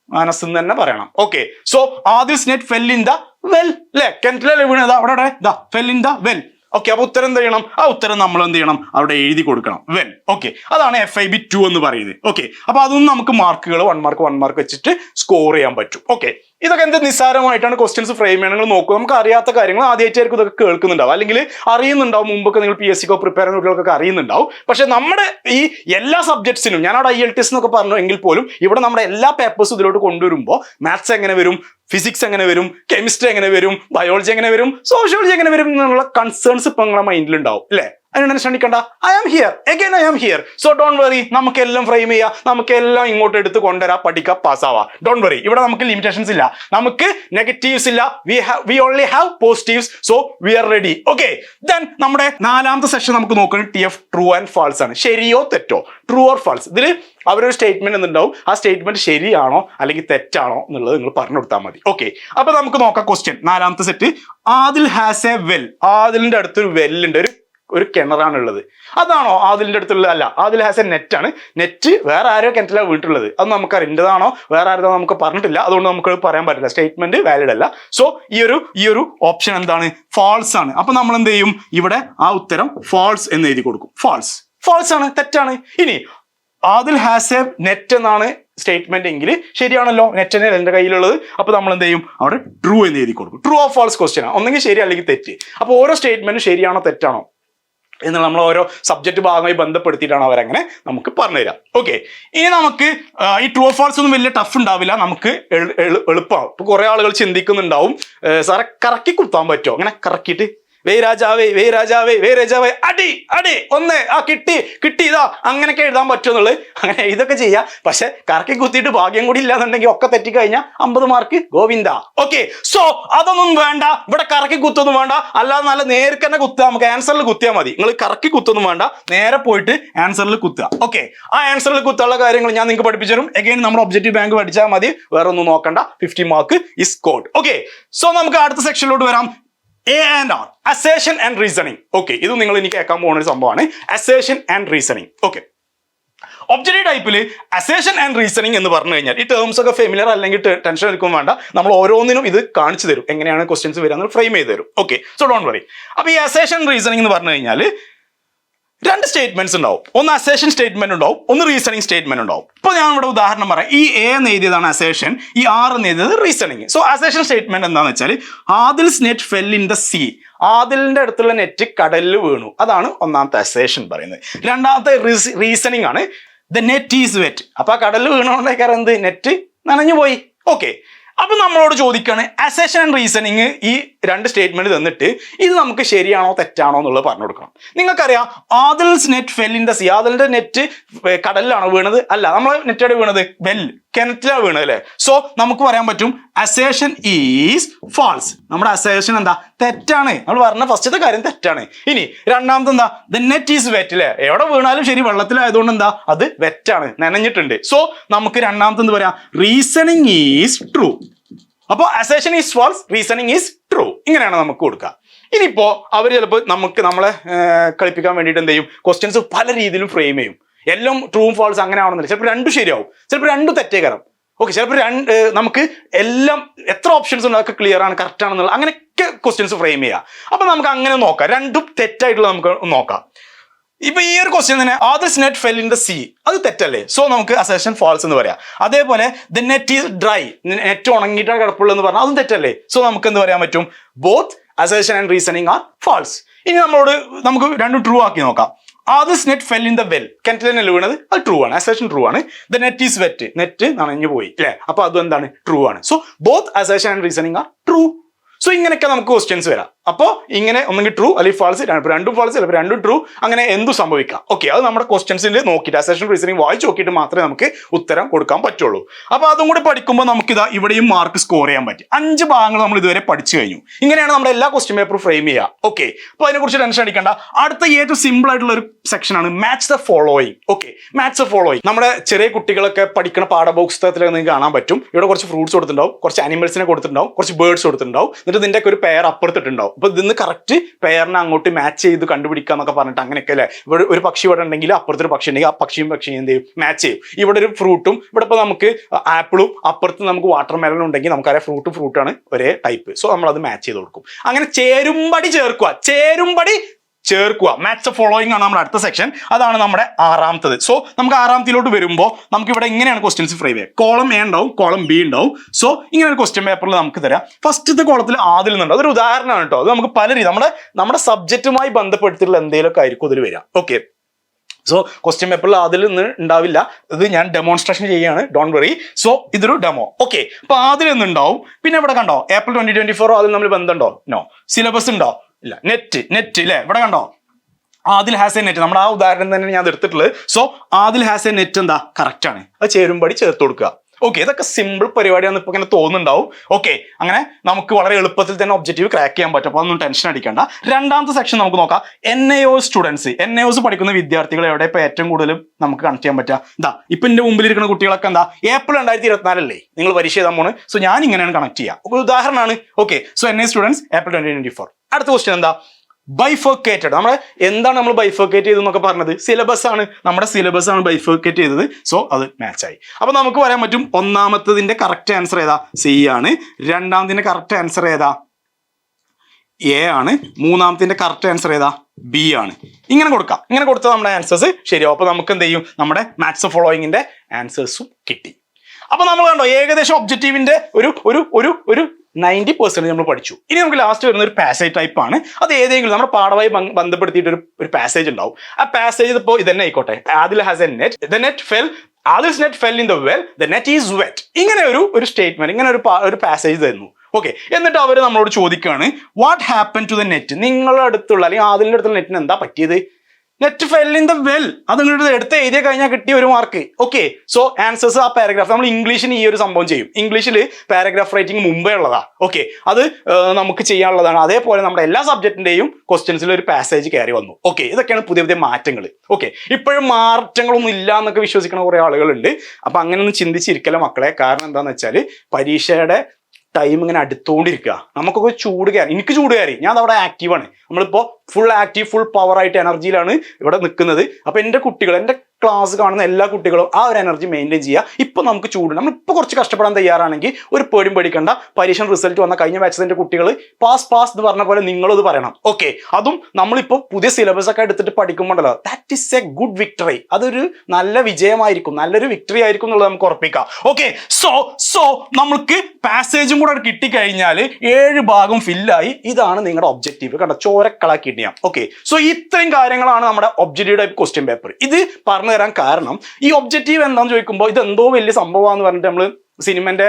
മനസ്സിൽ തന്നെ പറയണം. Okay so Adil's net fell in the well അല്ലെ കെന്റിലെ വീണത് അവിടെ ദാ fell in the well okay അപ്പൊ ഉത്തരം എന്ത് ചെയ്യണം? ആ ഉത്തരം നമ്മൾ എന്ത് ചെയ്യണം? അവിടെ എഴുതി കൊടുക്കണം. വെൽ ഓക്കെ അതാണ് എഫ് ഐ ബി ടു എന്ന് പറയുന്നത്. ഓക്കെ അപ്പൊ അതൊന്നും നമുക്ക് മാർക്കുകൾ വൺ മാർക്ക് വൺ മാർക്ക് വെച്ചിട്ട് സ്കോർ ചെയ്യാൻ പറ്റും. ഓക്കെ ഇതൊക്കെ എന്ത് നിസ്സാരമായിട്ടാണ് ക്വസ്റ്റ്യൻസ് ഫ്രെയിം ചെയ്യണം നിങ്ങൾ നോക്കുക നമുക്ക് അറിയാത്ത കാര്യങ്ങൾ ആദ്യമായിട്ടായിരിക്കും ഇതൊക്കെ കേൾക്കുന്നുണ്ടാവും അല്ലെങ്കിൽ അറിയുന്നുണ്ടാവും. മുമ്പൊക്കെ നിങ്ങൾ പി എസ് സിക്കോ പ്രിപ്പയർ ചെയ്യുന്ന കുട്ടികൾക്കൊക്കെ അറിയുന്നുണ്ടാവും. പക്ഷെ നമ്മുടെ ഈ എല്ലാ സബ്ജക്ട്സിനും ഞാൻ അവിടെ ഐ എൽ ടി എസ് എന്നൊക്കെ പറഞ്ഞു എങ്കിൽ പോലും ഇവിടെ നമ്മുടെ എല്ലാ പേപ്പേഴ്സും ഇതിലോട്ട് കൊണ്ടുവരുമ്പോൾ മാത്സ് എങ്ങനെ വരും ഫിസിക്സ് എങ്ങനെ വരും കെമിസ്ട്രി എങ്ങനെ വരും ബയോളജി എങ്ങനെ വരും സോഷ്യോളജി എങ്ങനെ വരും എന്നുള്ള കൺസേൺസ് ഇപ്പം നിങ്ങളുടെ മൈൻഡിലുണ്ടാവും അല്ലേ? അതിനെ ശ്രമിക്കണ്ട I am here again I am here so don't worry നമുക്ക് എല്ലാം ഫ്രെയിം ചെയ്യാം. നമുക്ക് എല്ലാം ഇങ്ങോട്ട് എടുത്ത് കൊണ്ടുവരാം. പഠിക്കാം പാസ്സാവാ ഡോൺ വറി ഇവിടെ നമുക്ക് ലിമിറ്റേഷൻസ് ഇല്ല. നമുക്ക് നെഗറ്റീവ്സ് ഇല്ല. We have we only have positives so we are ready okay then നമ്മുടെ നാലാമത്തെ സെഷൻ നമുക്ക് നോക്കുന്നത് T F true and false ആണ്. ശരിയോ തെറ്റോ? ട്രൂ ഓർ ഫാൾസ് ഇതിൽ അവരൊരു സ്റ്റേറ്റ്മെന്റ് എന്നുണ്ടാവും ആ സ്റ്റേറ്റ്മെന്റ് ശരിയാണോ അല്ലെങ്കിൽ തെറ്റാണോ എന്നുള്ളത് നിങ്ങൾ പറഞ്ഞു കൊടുത്താൽ മതി. ഓക്കെ അപ്പൊ നമുക്ക് നോക്കാം ക്വസ്റ്റ്യൻ നാലാമത്തെ set Adil has a well ആദിലിന്റെ അടുത്തൊരു വെല്ലുണ്ട് ഒരു ഒരു കിണറാണ് ഉള്ളത് അതാണോ ആദിലിന്റെ അടുത്തുള്ള അല്ല ആദിൽ ഹാസ് എ നെറ്റാണ് നെറ്റ് വേറെ ആരോ കിണറ്റിലാണ് വീട്ടിലുള്ളത്. അത് നമുക്ക് അറിയേണ്ടതാണോ വേറെ ആരോ നമുക്ക് പറഞ്ഞിട്ടില്ല. അതുകൊണ്ട് നമുക്ക് പറയാൻ പറ്റില്ല. സ്റ്റേറ്റ്മെന്റ് വാലിഡ് അല്ല. സോ ഈ ഒരു ഈ ഒരു ഓപ്ഷൻ എന്താണ്? ഫാൾസ് ആണ്. അപ്പൊ നമ്മൾ എന്ത് ചെയ്യും? ഇവിടെ ആ ഉത്തരം ഫാൾസ് എന്ന് എഴുതി കൊടുക്കും. ഫാൾസ് ഫാൾസ് ആണ്. തെറ്റാണ്. ഇനി ആദിൽ ഹാസ് എ നെറ്റ് എന്നാണ് സ്റ്റേറ്റ്മെന്റ് എങ്കിൽ ശരിയാണല്ലോ. നെറ്റ് തന്നെ എന്റെ കയ്യിലുള്ളത്. അപ്പോൾ നമ്മൾ എന്ത് ചെയ്യും? അവിടെ ട്രൂ എന്ന് എഴുതി കൊടുക്കും. ട്രൂ ഓഫ് ഫാൾസ് ക്വസ്റ്റ്യൻ ആണ് ഒന്നെങ്കിൽ ശരി അല്ലെങ്കിൽ തെറ്റ്. അപ്പോൾ ഓരോ സ്റ്റേറ്റ്മെന്റും ശരിയാണോ തെറ്റാണോ? എന്ന് നമ്മൾ ഓരോ സബ്ജക്റ്റ് ഭാഗമായി ബന്ധപ്പെടുത്തിയിട്ടാണ് അവരങ്ങനെ നമുക്ക് പറഞ്ഞു തരാം. ഓക്കെ ഇനി നമുക്ക് ഈ ട്രൂ ഫോൾസ് ഒന്നും വലിയ ടഫ് ഉണ്ടാവില്ല. നമുക്ക് എളു- എളു- എളുപ്പമാവും ഇപ്പൊ കുറെ ആളുകൾ ചിന്തിക്കുന്നുണ്ടാവും "ഏ, സാറെ കറക്കി കുത്താൻ പറ്റുമോ? അങ്ങനെ കറക്കിയിട്ട് വേ രാജാവേ വേ രാജാവേ വേ രാജാവേ. അടി അടി. ഒന്ന് ആ കിട്ടി കിട്ടി ഇതാ. അങ്ങനെയൊക്കെ എഴുതാൻ പറ്റുമെന്നുള്ളത് അങ്ങനെ ഇതൊക്കെ ചെയ്യാം. പക്ഷെ കറക്കി കുത്തിയിട്ട് ഭാഗ്യം കൂടി ഇല്ലാന്നുണ്ടെങ്കിൽ ഒക്കെ തെറ്റിക്കഴിഞ്ഞാൽ അമ്പത് മാർക്ക് ഗോവിന്ദ. ഓക്കെ സോ അതൊന്നും വേണ്ട. ഇവിടെ കറക്കി കുത്തൊന്നും വേണ്ട. അല്ലാതെ നല്ല നേർക്ക് തന്നെ കുത്തുക. നമുക്ക് ആൻസറിൽ കുത്തിയാൽ മതി. നിങ്ങൾ കറക്കി കുത്തൊന്നും വേണ്ട. നേരെ പോയിട്ട് ആൻസറിൽ കുത്തുക. ഓക്കെ ആ ആൻസറിൽ കുത്തുള്ള കാര്യങ്ങൾ ഞാൻ നിങ്ങൾക്ക് പഠിപ്പിച്ചു തരും. എഗൈൻ നമ്മൾ ഒബ്ജക്റ്റീവ് ബാങ്ക് പഠിച്ചാൽ മതി. വേറെ ഒന്നും നോക്കണ്ട. Fifty mark is code okay so നമുക്ക് അടുത്ത സെക്ഷനിലോട്ട് വരാം. A and R assertion and reasoning okay ഇത് നിങ്ങൾ എനിക്ക് കേൾക്കാൻ പോകുന്ന ഒരു സംഭവമാണ്. Assertion and reasoning okay objective ടൈപ്പിൽ അസേഷൻ ആൻഡ് റീസണിങ് എന്ന് പറഞ്ഞു കഴിഞ്ഞാൽ ഈ ടേംസ് ഒക്കെ ഫെമിലിയർ അല്ലെങ്കിൽ ടെൻഷൻ എടുക്കും വേണ്ട. നമ്മൾ ഓരോന്നിനും ഇത് കാണിച്ചു തരും. എങ്ങനെയാണ് ക്വസ്റ്റ്യൻസ് വരിക എന്ന് ഫ്രെയിം ചെയ്ത് തരും. ഓക്കെ സോ ഡോണ്ട് വറി അപ്പോൾ ഈ അസേഷൻ റീസണിങ് എന്ന് പറഞ്ഞു കഴിഞ്ഞാൽ രണ്ട് സ്റ്റേറ്റ്മെന്റ്സ് ഉണ്ടാവും. ഒന്ന് അസേഷൻ സ്റ്റേറ്റ്മെന്റ് ഉണ്ടാവും ഒന്ന് റീസണിങ് സ്റ്റേറ്റ്മെന്റ് ഉണ്ടാവും. ഇപ്പോൾ ഞാൻ ഇവിടെ ഉദാഹരണം പറയാം. ഈ എ എന്ന് എഴുതിയതാണ് അസേഷൻ ഈ ആർ എന്ന് എഴുതിയത് റീസണിങ് സോ അസേഷൻ സ്റ്റേറ്റ്മെന്റ് എന്താണെന്ന് വെച്ചാൽ Adil's net fell in the sea ആദിലിന്റെ അടുത്തുള്ള നെറ്റ് കടലിൽ വീണു. അതാണ് ഒന്നാമത്തെ അസേഷൻ പറയുന്നത്. രണ്ടാമത്തെ റീസണിങ് ആണ് ദ നെറ്റ് ഈസ് വെറ്റ് അപ്പൊ ആ കടലിൽ വീണുകൊണ്ടേക്കാർ എന്ത് നെറ്റ് നനഞ്ഞു പോയി ഓക്കെ അപ്പൊ നമ്മളോട് ചോദിക്കുകയാണ് അസേഷൻ ആൻഡ് റീസണിങ് ഈ രണ്ട് സ്റ്റേറ്റ്മെന്റ് തന്നിട്ട് ഇത് നമുക്ക് ശരിയാണോ തെറ്റാണോ എന്നുള്ളത് പറഞ്ഞു കൊടുക്കണം. നിങ്ങൾക്കറിയാം Adil's net fell in the sea ആദലിന്റെ net കടലിലാണോ വീണത്? അല്ല നമ്മളെ നെറ്റ് എവിടെ വീണത്? വെൽ കിണറ്റിലാണ് വീണത് അല്ലേ? സോ നമുക്ക് പറയാൻ പറ്റും അസേഷൻ ഈസ് ഫാൾസ് നമ്മുടെ അസേഷൻ എന്താ? തെറ്റാണ്. നമ്മൾ പറഞ്ഞ ഫസ്റ്റത്തെ കാര്യം തെറ്റാണ്. ഇനി രണ്ടാമത്തെ എന്താ? ദ നെറ്റ് ഈസ് വെറ്റ് അല്ലേ? എവിടെ വീണാലും ശരി വെള്ളത്തിലായതുകൊണ്ട് എന്താ? അത് വെറ്റാണ് നനഞ്ഞിട്ടുണ്ട്. സോ നമുക്ക് രണ്ടാമത്തെ എന്ത് പറയാം? റീസണിങ് ഈസ് ട്രൂ അപ്പോൾ assertion is false reasoning is true ഇങ്ങനെയാണ് നമുക്ക് കൊടുക്കുക. ഇനിയിപ്പോ അവർ ചിലപ്പോൾ നമുക്ക് നമ്മളെ കളിപ്പിക്കാൻ വേണ്ടിയിട്ട് എന്ത് ചെയ്യും? ക്വസ്റ്റ്യൻസ് പല രീതിയിലും ഫ്രെയിം ചെയ്യും. എല്ലാം ട്രൂവും ഫോൾസ് അങ്ങനെ ആവണമെന്നില്ല. ചിലപ്പോൾ രണ്ടും ശരിയാവും. ചിലപ്പോൾ രണ്ടും തെറ്റേ കയറാം ഓക്കെ ചിലപ്പോൾ രണ്ട് നമുക്ക് എല്ലാം എത്ര ഓപ്ഷൻസ് ഉണ്ട് അതൊക്കെ ക്ലിയർ ആണ് കറക്റ്റ് ആണെന്നുള്ള അങ്ങനെയൊക്കെ ക്വസ്റ്റ്യൻസ് ഫ്രെയിം ചെയ്യാം അപ്പൊ നമുക്ക് അങ്ങനെ നോക്കാം. രണ്ടും തെറ്റായിട്ടുള്ള നമുക്ക് നോക്കാം. ഇപ്പൊ ഈ ഒരു ക്വസ്റ്റ്യൻ തന്നെ Adil's net fell in the sea അത് തെറ്റല്ലേ? സോ നമുക്ക് അസേഷൻ ഫാൾസ് എന്ന് പറയാം. അതേപോലെ the net is dry net ഉണങ്ങിയിട്ടാണ് കിടപ്പുള്ളൂ എന്ന് പറഞ്ഞാൽ അതും തെറ്റല്ലേ? സോ നമുക്ക് എന്ത് പറയാൻ പറ്റും? Both assertion and reasoning are false ഇനി നമ്മളോട് നമുക്ക് രണ്ടും ട്രൂ ആക്കി നോക്കാം. Adil's net fell in the well കിണറ്റിൽ തന്നെ വീണത്? അത് ട്രൂ ആണ്. അസേഷൻ ട്രൂ ആണ്. The net is wet net നനഞ്ഞു പോയി. അല്ലേ? അപ്പൊ അതും എന്താണ്? ട്രൂ ആണ്. So both assertion and reasoning are true so ഇങ്ങനെയൊക്കെ നമുക്ക് ക്വസ്റ്റ്യൻസ് വരാം. അപ്പോൾ ഇങ്ങനെ ഒന്നെങ്കിൽ ട്രൂ അല്ലെങ്കിൽ ഫാൾസ് രണ്ടും ഫാൾസ് ചിലപ്പോൾ രണ്ടും ട്രൂ അങ്ങനെ എന്തും സംഭവിക്കാം. ഓക്കെ അത് നമ്മുടെ ക്വസ്റ്റ്യൻസിൽ നോക്കിയിട്ട് അസേഷൻ റീസണിങ് വായിച്ച് നോക്കിയിട്ട് മാത്രമേ നമുക്ക് ഉത്തരം കൊടുക്കാൻ പറ്റുള്ളൂ. അപ്പോൾ അതും കൂടി പഠിക്കുമ്പോൾ നമുക്കിതാ ഇവിടെയും മാർക്ക് സ്കോർ ചെയ്യാൻ പറ്റും. അഞ്ച് ഭാഗങ്ങൾ നമ്മൾ ഇതുവരെ പഠിച്ചു കഴിഞ്ഞു. ഇങ്ങനെയാണ് നമ്മുടെ എല്ലാ ക്വസ്റ്റ്യൻ പേപ്പർ ഫ്രെയിം ചെയ്യുക. ഓക്കെ അപ്പോൾ അതിനെക്കുറിച്ച് ടെൻഷൻ അടിക്കേണ്ട. അടുത്ത ഏറ്റവും സിമ്പിൾ ആയിട്ടുള്ള ഒരു സെക്ഷനാണ് match the following okay match the following നമ്മുടെ ചെറിയ കുട്ടികളൊക്കെ പഠിക്കുന്ന പാഠപുസ്തകത്തിൽ നിങ്ങൾക്ക് കാണാൻ പറ്റും. ഇവിടെ കുറച്ച് ഫ്രൂട്ട്സ് കൊടുത്തിട്ടുണ്ടാവും കുറച്ച് അനിമൽസിനെ കൊടുത്തിട്ടുണ്ടാവും കുറച്ച് ബേർഡ്സ് കൊടുത്തിട്ടുണ്ടാവും. എന്നിട്ട് നിന്റെ ഒക്കെ ഒരു പെയർ അപ്പുറത്തിട്ടുണ്ടാവും. അപ്പൊ ഇതിന്ന് കറക്റ്റ് പെയറിനെ അങ്ങോട്ട് മാച്ച് ചെയ്ത് കണ്ടുപിടിക്കുക എന്നൊക്കെ പറഞ്ഞിട്ട് അങ്ങനെയൊക്കെ അല്ലേ? ഇവിടെ ഒരു പക്ഷി ഇവിടെ ഉണ്ടെങ്കിൽ അപ്പുറത്തൊരു പക്ഷി ഉണ്ടെങ്കിൽ ആ പക്ഷിയും പക്ഷിയും എന്ത് ചെയ്യും? മാച്ച് ചെയ്യും. ഇവിടെ ഒരു ഫ്രൂട്ടും ഇവിടെ ഇപ്പോൾ നമുക്ക് ആപ്പിളും അപ്പുറത്ത് നമുക്ക് വാട്ടർ മെലൺ ഉണ്ടെങ്കിൽ നമുക്കറിയാം ഫ്രൂട്ടും ഫ്രൂട്ടാണ് ഒരേ ടൈപ്പ് സോ നമ്മൾ അത് മാച്ച് ചെയ്ത് കൊടുക്കും. അങ്ങനെ ചേരുംപടി ചേർക്കുക. ചേരുംപടി ചേർക്കുക. മാച്ച് ഫോളോയിങ് ആണ് നമ്മുടെ അടുത്ത സെക്ഷൻ അതാണ് നമ്മുടെ ആറാമത്തത്. സോ നമുക്ക് ആറാമത്തിലോട്ട് വരുമ്പോൾ നമുക്ക് ഇവിടെ ഇങ്ങനെയാണ് ക്വസ്റ്റ്യൻസ് ഫ്രൈ ചെയ്യുക കോളം എ ഉണ്ടാവും കോളം ബി ഉണ്ടാവും. സോ ഇങ്ങനെ ഒരു ക്വസ്റ്റ്യൻ പേപ്പറിൽ നമുക്ക് തരാം. ഫസ്റ്റത്തെ കോളത്തിൽ ആദ്യം നിന്നുണ്ട്. അതൊരു ഉദാഹരണമാണ് കേട്ടോ അത് നമുക്ക് പല രീതി നമ്മുടെ നമ്മുടെ സബ്ജക്റ്റുമായി ബന്ധപ്പെടുത്തിയിട്ടുള്ള എന്തെങ്കിലുമൊക്കെ ആയിരിക്കും ഇതിൽ വരിക. ഓക്കെ സോ ക്വസ്റ്റ്യൻ പേപ്പറിൽ അതിൽ നിന്ന് ഉണ്ടാവില്ല. ഇത് ഞാൻ ഡെമോൺസ്ട്രേഷൻ ചെയ്യുകയാണ് ഡോൺ വെറി സോ ഇതൊരു ഡെമോ ഓക്കെ അപ്പൊ അതിൽ നിന്നുണ്ടാവും പിന്നെ ഇവിടെ കണ്ടോ? ഏപ്രിൽ ട്വന്റി ട്വന്റി ഫോർ അതിൽ നമ്മൾ ബന്ധമുണ്ടോ നോ സിലബസ് ഉണ്ടോ? ഇല്ല നെറ്റ് നെറ്റ് ഇല്ലേ? ഇവിടെ കണ്ടോ? ആദിൽ ഹാസ് എ നെറ്റ് നമ്മുടെ ആ ഉദാഹരണം തന്നെ ഞാൻ എടുത്തിട്ടുള്ളത്. So Adil has a net എന്താ? കറക്റ്റ് ആണ്. അത് ചേരുമ്പടി ചേർത്ത് കൊടുക്കുക. ഓക്കെ ഇതൊക്കെ സിമ്പിൾ പരിപാടിയാണ് ഇപ്പൊ ഇങ്ങനെ തോന്നുന്നുണ്ടാവും. ഓക്കെ അങ്ങനെ നമുക്ക് വളരെ എളുപ്പത്തിൽ തന്നെ ഒബ്ജക്റ്റീവ് ക്രാക്ക് ചെയ്യാൻ പറ്റും. അപ്പോൾ അതൊന്നും ടെൻഷൻ അടിക്കണ്ട. രണ്ടാമത്തെ സെക്ഷൻ നമുക്ക് നോക്കാം. N I O students N I O S പഠിക്കുന്ന വിദ്യാർത്ഥികൾ എവിടെ ഇപ്പൊ ഏറ്റവും കൂടുതൽ നമുക്ക് കണക്ട് ചെയ്യാൻ പറ്റുക? എന്താ ഇപ്പൊ എന്റെ മുമ്പിൽ ഇരിക്കുന്ന കുട്ടികളൊക്കെ എന്താ? ഏപ്രിൽ രണ്ടായിരത്തി ഇരുപത്തിനാലല്ലേ? നിങ്ങൾ പരീക്ഷ എഴുതാൻ പോണ്. സോ ഞാൻ ഇങ്ങനെയാണ് കണക്ട് ചെയ്യുക ഒരു ഉദാഹരണമാണ്. Okay so N I students April twenty twenty four അടുത്ത ക്വസ്റ്റ്യൻ എന്താ? ബൈഫോക്കേറ്റഡ് നമ്മൾ എന്താണ് നമ്മൾ ബൈഫോക്കേറ്റ് ചെയ്തെന്നൊക്കെ പറഞ്ഞത്? സിലബസ് ആണ്. നമ്മുടെ സിലബസ് ആണ് ബൈഫോക്കേറ്റ് ചെയ്തത്. സോ അത് മാച്ചായി ആയി. അപ്പൊ നമുക്ക് പറയാൻ പറ്റും ഒന്നാമത്തതിന്റെ കറക്റ്റ് ആൻസർ ഏതാ? സി ആണ്. രണ്ടാമത്തിന്റെ കറക്റ്റ് ആൻസർ ഏതാ? എ ആണ്. മൂന്നാമത്തിന്റെ കറക്റ്റ് ആൻസർ ഏതാ? ബി ആണ്. ഇങ്ങനെ കൊടുക്കാം. ഇങ്ങനെ കൊടുത്താൽ നമ്മുടെ ആൻസേഴ്സ് ശരിയാവും അപ്പോൾ നമുക്ക് എന്ത് ചെയ്യും? നമ്മുടെ മാത്സ് ഫോളോയിങ്ങിന്റെ ആൻസേഴ്സും കിട്ടി. അപ്പോൾ നമ്മൾ കണ്ടോ? ഏകദേശം ഒബ്ജക്റ്റീവിന്റെ ഒരു ഒരു ഒരു ഒരു നയന്റി പെർസെന്റ് നമ്മൾ പഠിച്ചു. ഇനി നമുക്ക് ലാസ്റ്റ് വരുന്ന ഒരു പാസേജ് ടൈപ്പ് ആണ്. അത് ഏതെങ്കിലും നമ്മുടെ പാഠമായി ബന്ധ- ബന്ധപ്പെടുത്തിയിട്ട് ഒരു പാസേജ് ഉണ്ടാവും. ആ പാസേജ് ഇപ്പോൾ ഇതന്നെ ആയിക്കോട്ടെ. Adil has a net the net fell Adil's net fell in the well the net is wet ഇങ്ങനെ ഒരു ഒരു സ്റ്റേറ്റ്മെന്റ് ഇങ്ങനെ ഒരു ഒരു പാസേജ് തരുന്നു. ഓക്കെ എന്നിട്ട് അവർ നമ്മളോട് ചോദിക്കുകയാണ് what happen to the net നിങ്ങളുടെ അടുത്തുള്ള അല്ലെങ്കിൽ ആദിലിന്റെ അടുത്തുള്ള നെറ്റിന് എന്താ പറ്റിയത്? Net fell in the well അത് നിങ്ങളുടെ എടുത്ത് എഴുതിയ കഴിഞ്ഞാൽ കിട്ടിയ ഒരു മാർക്ക് ഓക്കെ സോ ആൻസേഴ്സ് ആ പാരഗ്രാഫ് നമ്മൾ ഇംഗ്ലീഷിന് ഈ ഒരു സംഭവം ചെയ്യും. ഇംഗ്ലീഷിൽ പാരഗ്രാഫ് റൈറ്റിംഗ് മുമ്പേ ഉള്ളതാ. ഓക്കെ അത് നമുക്ക് ചെയ്യാനുള്ളതാണ്. അതേപോലെ നമ്മുടെ എല്ലാ സബ്ജക്റ്റിന്റെയും ക്വസ്റ്റ്യൻസിൽ ഒരു പാസേജ് കയറി വന്നു. ഓക്കെ ഇതൊക്കെയാണ് പുതിയ പുതിയ മാറ്റങ്ങൾ ഓക്കെ ഇപ്പോഴും മാറ്റങ്ങളൊന്നും ഇല്ല എന്നൊക്കെ വിശ്വസിക്കുന്ന കുറെ ആളുകളുണ്ട്. അപ്പൊ അങ്ങനെയൊന്നും ചിന്തിച്ചിരിക്കല മക്കളെ? കാരണം എന്താണെന്ന് വെച്ചാൽ പരീക്ഷയുടെ ടൈം ഇങ്ങനെ അടുത്തുകൊണ്ടിരിക്കുക നമുക്കൊക്കെ ചൂട് കയറി എനിക്ക് ചൂട് കയറി ഞാൻ അവിടെ ആക്റ്റീവാണ് നമ്മളിപ്പോൾ ഫുൾ ആക്റ്റീവ് ഫുൾ പവർ ആയിട്ട് എനർജിയിലാണ് ഇവിടെ നിൽക്കുന്നത് അപ്പോൾ എന്റെ കുട്ടികൾ എന്റെ ക്ലാസ് കാണുന്ന എല്ലാ കുട്ടികളും ആ ഒരു എനർജി മെയിന്റെയിൻ ചെയ്യുക ഇപ്പോൾ നമുക്ക് ചൂട് നമ്മൾ ഇപ്പോൾ കുറച്ച് കഷ്ടപ്പെടാൻ തയ്യാറാണെങ്കിൽ ഒരു പേടിയും പേടിക്കണ്ട. പരീക്ഷ റിസൾട്ട് വന്ന കഴിഞ്ഞ ബാച്ചസിന്റെ കുട്ടികൾ പാസ് പാസ് എന്ന് പറഞ്ഞ പോലെ നിങ്ങളത് പറയണം. ഓക്കെ അതും നമ്മളിപ്പോൾ പുതിയ സിലബസ് ഒക്കെ എടുത്തിട്ട് പഠിക്കുമ്പോണ്ടല്ലോ. That is a good victory അതൊരു നല്ല വിജയമായിരിക്കും. നല്ലൊരു വിക്ടറി ആയിരിക്കും എന്നുള്ളത് നമുക്ക് ഉറപ്പിക്കാം. ഓക്കെ സോ സോ നമുക്ക് പാസേജും കൂടെ കിട്ടിക്കഴിഞ്ഞാൽ ഏഴ് ഭാഗം ഫില്ലായി ഇതാണ് നിങ്ങളുടെ ഒബ്ജക്റ്റീവ് കണ്ട? ചോരക്കളാക്കി ഇടിയാം ഓക്കെ സോ ഇത്രയും കാര്യങ്ങളാണ് നമ്മുടെ ഒബ്ജക്റ്റീവ് ടൈപ്പ് ക്വസ്റ്റ്യൻ പേപ്പർ ഇത് പറഞ്ഞു തരാൻ കാരണം ഈ ഒബ്ജക്റ്റീവ് എന്താണെന്ന് ചോദിക്കുമ്പോൾ ഇത് എന്തോ വലിയ സംഭവമാണെന്ന് പറഞ്ഞിട്ട് നമ്മൾ സിനിമന്റെ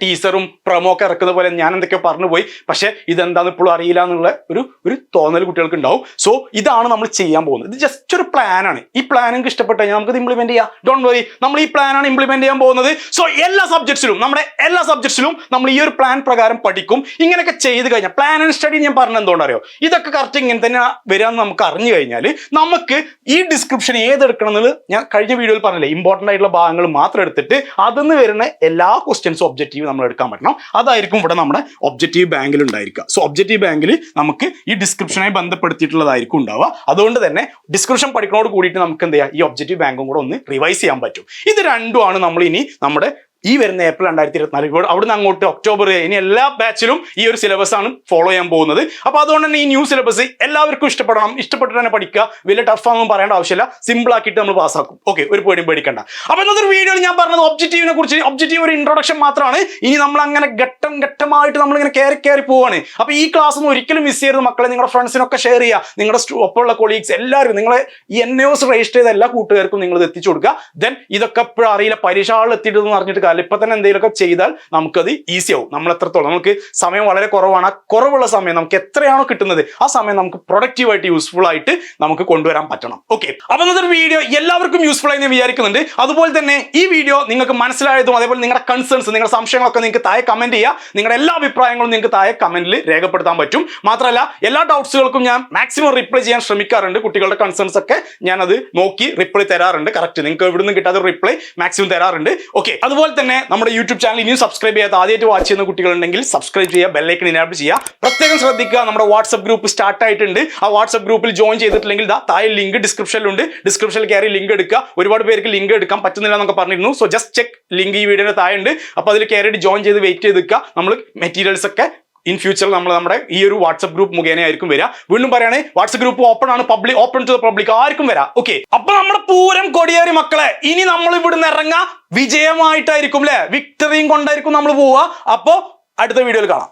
ടീസറും പ്രൊമോ ഒക്കെ ഇറക്കുന്ന പോലെ ഞാൻ എന്തൊക്കെയോ പറഞ്ഞു പോയി. പക്ഷെ ഇതെന്താന്ന് ഇപ്പോഴും അറിയില്ല എന്നുള്ള ഒരു ഒരു തോന്നൽ കുട്ടികൾക്ക് ഉണ്ടാവും സോ ഇതാണ് നമ്മൾ ചെയ്യാൻ പോകുന്നത്. ഇത് ജസ്റ്റ് ഒരു പ്ലാൻ ആണ്. ഈ പ്ലാൻ നിങ്ങൾക്ക് കഴിഞ്ഞാൽ നമുക്ക് ഇംപ്ലിമെന്റ് ചെയ്യാം. ഡോണ്ട് വറി നമ്മൾ ഈ പ്ലാനാണ് ഇംപ്ലിമെന്റ് ചെയ്യാൻ പോകുന്നത്. സോ എല്ലാ സബ്ജക്ട്സിലും നമ്മുടെ എല്ലാ സബ്ജക്ട്സിലും നമ്മൾ ഈ ഒരു പ്ലാൻ പ്രകാരം പഠിക്കും. ഇങ്ങനെയൊക്കെ ചെയ്ത് കഴിഞ്ഞാൽ പ്ലാൻ ആൻഡ് സ്റ്റഡി ഞാൻ പറഞ്ഞത് എന്തുകൊണ്ടറിയോ ഇതൊക്കെ കറക്റ്റ് ഇങ്ങനെ തന്നെ വരാമെന്ന് നമുക്ക് അറിഞ്ഞു കഴിഞ്ഞാൽ നമുക്ക് ഈ ഡിസ്ക്രിപ്ഷൻ ഏതെടുക്കണം എന്നുള്ളത് ഞാൻ കഴിഞ്ഞ വീഡിയോയിൽ പറഞ്ഞില്ലേ ഇമ്പോർട്ടന്റ് ആയിട്ടുള്ള ഭാഗങ്ങൾ മാത്രം എടുത്തിട്ട് അതിൽ വരുന്ന എല്ലാ ക്വസ്റ്റ്യൻസും ഒബ്ജക്റ്റീവ് നമ്മൾ എടുക്കാൻ പറ്റണം. അതായിരിക്കും ഇവിടെ നമ്മുടെ ഒബ്ജക്റ്റീവ് ബാങ്കിൽ ഉണ്ടായിരിക്കുക. സോ ഒബ്ജക്റ്റീവ് ബാങ്കിൽ നമുക്ക് ഈ ഡിസ്ക്രിപ്ഷനായി ബന്ധപ്പെടുത്തിയിട്ടുള്ളതായിരിക്കും ഉണ്ടാവുക. അതുകൊണ്ട് തന്നെ ഡിസ്ക്രിപ്ഷൻ പഠിക്കുന്നതോട് കൂടിയിട്ട് നമുക്ക് എന്ത് ചെയ്യാം? ഈ ഒബ്ജക്റ്റീവ് ബാങ്കും കൂടെ ഒന്ന് റിവൈസ് ചെയ്യാൻ പറ്റും. ഇത് രണ്ടുമാണ് നമ്മൾ ഇനി നമ്മുടെ ഈ വരുന്ന ഏപ്രിൽ രണ്ടായിരത്തി ഇരുപത്തിനാല് ഇവിടെ അവിടുന്ന് അങ്ങോട്ട് ഒക്ടോബർ ഇനി എല്ലാ ബാച്ചിലും ഈ ഒരു സിലബസ് ആണ് ഫോളോ ചെയ്യാൻ പോകുന്നത്. അപ്പൊ അതുകൊണ്ട് തന്നെ ഈ ന്യൂ സിലബസ് എല്ലാവർക്കും ഇഷ്ടപ്പെടണം. ഇഷ്ടപ്പെട്ടിട്ട് തന്നെ പഠിക്കുക. വലിയ ടഫ് ആണെന്നും പറയേണ്ട ആവശ്യമില്ല. സിമ്പിൾ ആക്കിയിട്ട് നമ്മൾ പാസ്സാക്കും ഓക്കെ ഒരു പേടിയും പേടിക്കണ്ട. അപ്പൊ ഇന്നത്തെ വീഡിയോയിൽ ഞാൻ പറഞ്ഞത് ഒബ്ജക്റ്റീവിനെ കുറിച്ച് ഒബ്ജക്റ്റീവ് ഒരു ഇൻട്രൊഡക്ഷൻ മാത്രമാണ്. ഇനി നമ്മൾ അങ്ങനെ ഘട്ടം ഘട്ടമായിട്ട് നമ്മൾ ഇങ്ങനെ കയറി കയറി പോവാണ്. അപ്പൊ ഈ ക്ലാസ് ഒന്നും ഒരിക്കലും മിസ് ചെയ്യരുത് മക്കളെ. നിങ്ങളുടെ ഫ്രണ്ട്സിനൊക്കെ ഷെയർ ചെയ്യുക. നിങ്ങളുടെ ഒപ്പമുള്ള കൊളീഗ്സ് എല്ലാവരും നിങ്ങളെ ഈ എൻ എസ് രജിസ്റ്റർ ചെയ്ത എല്ലാ കൂട്ടുകാർക്കും നിങ്ങൾ ഇത് എത്തിച്ചു കൊടുക്കുക. ദെൻ ഇതൊക്കെ എപ്പോഴും അറിയില്ല. പരീക്ഷ ആളിൽ എത്തിയിട്ടെന്ന് പറഞ്ഞിട്ട് കാര്യം ഇപ്പൊ തന്നെ എന്തെങ്കിലുമൊക്കെ ചെയ്താൽ നമുക്കത് ഈസി ആവും. നമ്മൾ എത്രത്തോളം നമുക്ക് സമയം വളരെ കുറവാണ്. ആ കുറവുള്ള സമയം നമുക്ക് എത്രയാണോ കിട്ടുന്നത് ആ സമയം നമുക്ക് പ്രൊഡക്റ്റീവ് ആയിട്ട് യൂസ്ഫുൾ ആയിട്ട് നമുക്ക് കൊണ്ടുവരാൻ പറ്റണം. ഓക്കെ അപ്പൊ ഇന്നത്തെ വീഡിയോ എല്ലാവർക്കും യൂസ്ഫുൾ ആയി ഞാൻ വിചാരിക്കുന്നുണ്ട്. അതുപോലെ തന്നെ ഈ വീഡിയോ നിങ്ങൾക്ക് മനസ്സിലായതും അതേപോലെ നിങ്ങളുടെ കൺസേൺസ് നിങ്ങളുടെ സംശയങ്ങളൊക്കെ നിങ്ങൾക്ക് താഴെ കമന്റ് ചെയ്യുക. നിങ്ങളുടെ എല്ലാ അഭിപ്രായങ്ങളും നിങ്ങൾക്ക് താഴെ കമന്റിൽ രേഖപ്പെടുത്താൻ പറ്റും. മാത്രമല്ല എല്ലാ ഡൗട്ട്സുകൾക്കും ഞാൻ മാക്സിമം റിപ്ലൈ ചെയ്യാൻ ശ്രമിക്കാറുണ്ട്. കുട്ടികളുടെ കൺസേൺസ് ഒക്കെ ഞാൻ അത് നോക്കി റിപ്ലൈ തരാറുണ്ട്. കറക്റ്റ് നിങ്ങൾക്ക് എവിടെ നിന്നും കിട്ടാതെ റിപ്ലൈ മാക്സിമം തരാറുണ്ട്. ഓക്കെ അതുപോലെ തന്നെ നമ്മുടെ യൂട്യൂബ് ചാനൽ ഇനിയും സബ്സ്ക്രൈബ് ചെയ്യാത്ത ആദ്യമായിട്ട് വാച്ച് ചെയ്യുന്ന കുട്ടികളുണ്ടെങ്കിൽ സബ്സ്ക്രൈബ് ചെയ്യുക ബെല്ലൈക്കൺ ഇനാബിൾ ചെയ്യുക. പ്രത്യേകം ശ്രദ്ധിക്കുക നമ്മുടെ വാട്സ്ആപ്പ് ഗ്രൂപ്പ് സ്റ്റാർട്ട് ആയിട്ടുണ്ട്. ആ വാട്സ്ആപ്പ് ഗ്രൂപ്പിൽ ജോയിൻ ചെയ്തിട്ടില്ലെങ്കിൽ ദാ താഴെ ലിങ്ക് ഡിസ്ക്രിപ്ഷനിലുണ്ട് ഡിസ്ക്രിപ്ഷനിൽ കയറി ലിങ്ക് എടുക്കുക. ഒരുപാട് പേർക്ക് ലിങ്ക് എടുക്കാൻ പറ്റുന്നില്ല എന്നൊക്കെ പറഞ്ഞിരുന്നു. സോ ജസ്റ്റ് ചെക്ക് ലിങ്ക് ഈ വീഡിയോയുടെ താഴെ ഉണ്ട് അപ്പോൾ അതിൽ കയറിയിട്ട് ജോയിൻ ചെയ്ത് വെയിറ്റ് ചെയ്ത് നമ്മൾ മെറ്റീരിയൽസ് ഒക്കെ ഇൻ ഫ്യൂച്ചർ നമ്മൾ നമ്മുടെ ഈ ഒരു വാട്സ്ആപ്പ് ഗ്രൂപ്പ് മുഖേന ആയിരിക്കും വരിക. വീണ്ടും പറയണേ വാട്സ്ആപ്പ് ഗ്രൂപ്പ് ഓപ്പൺ ആണ് public open to the public ആർക്കും വരാം. ഓക്കെ അപ്പൊ നമ്മുടെ പൂരം കൊടിയേറി മക്കളെ ഇനി നമ്മൾ ഇവിടുന്ന് ഇറങ്ങാ വിജയമായിട്ടായിരിക്കും അല്ലെ വിക്ടറിയും കൊണ്ടായിരിക്കും നമ്മൾ പോവുക. അപ്പോ അടുത്ത വീഡിയോയിൽ കാണാം.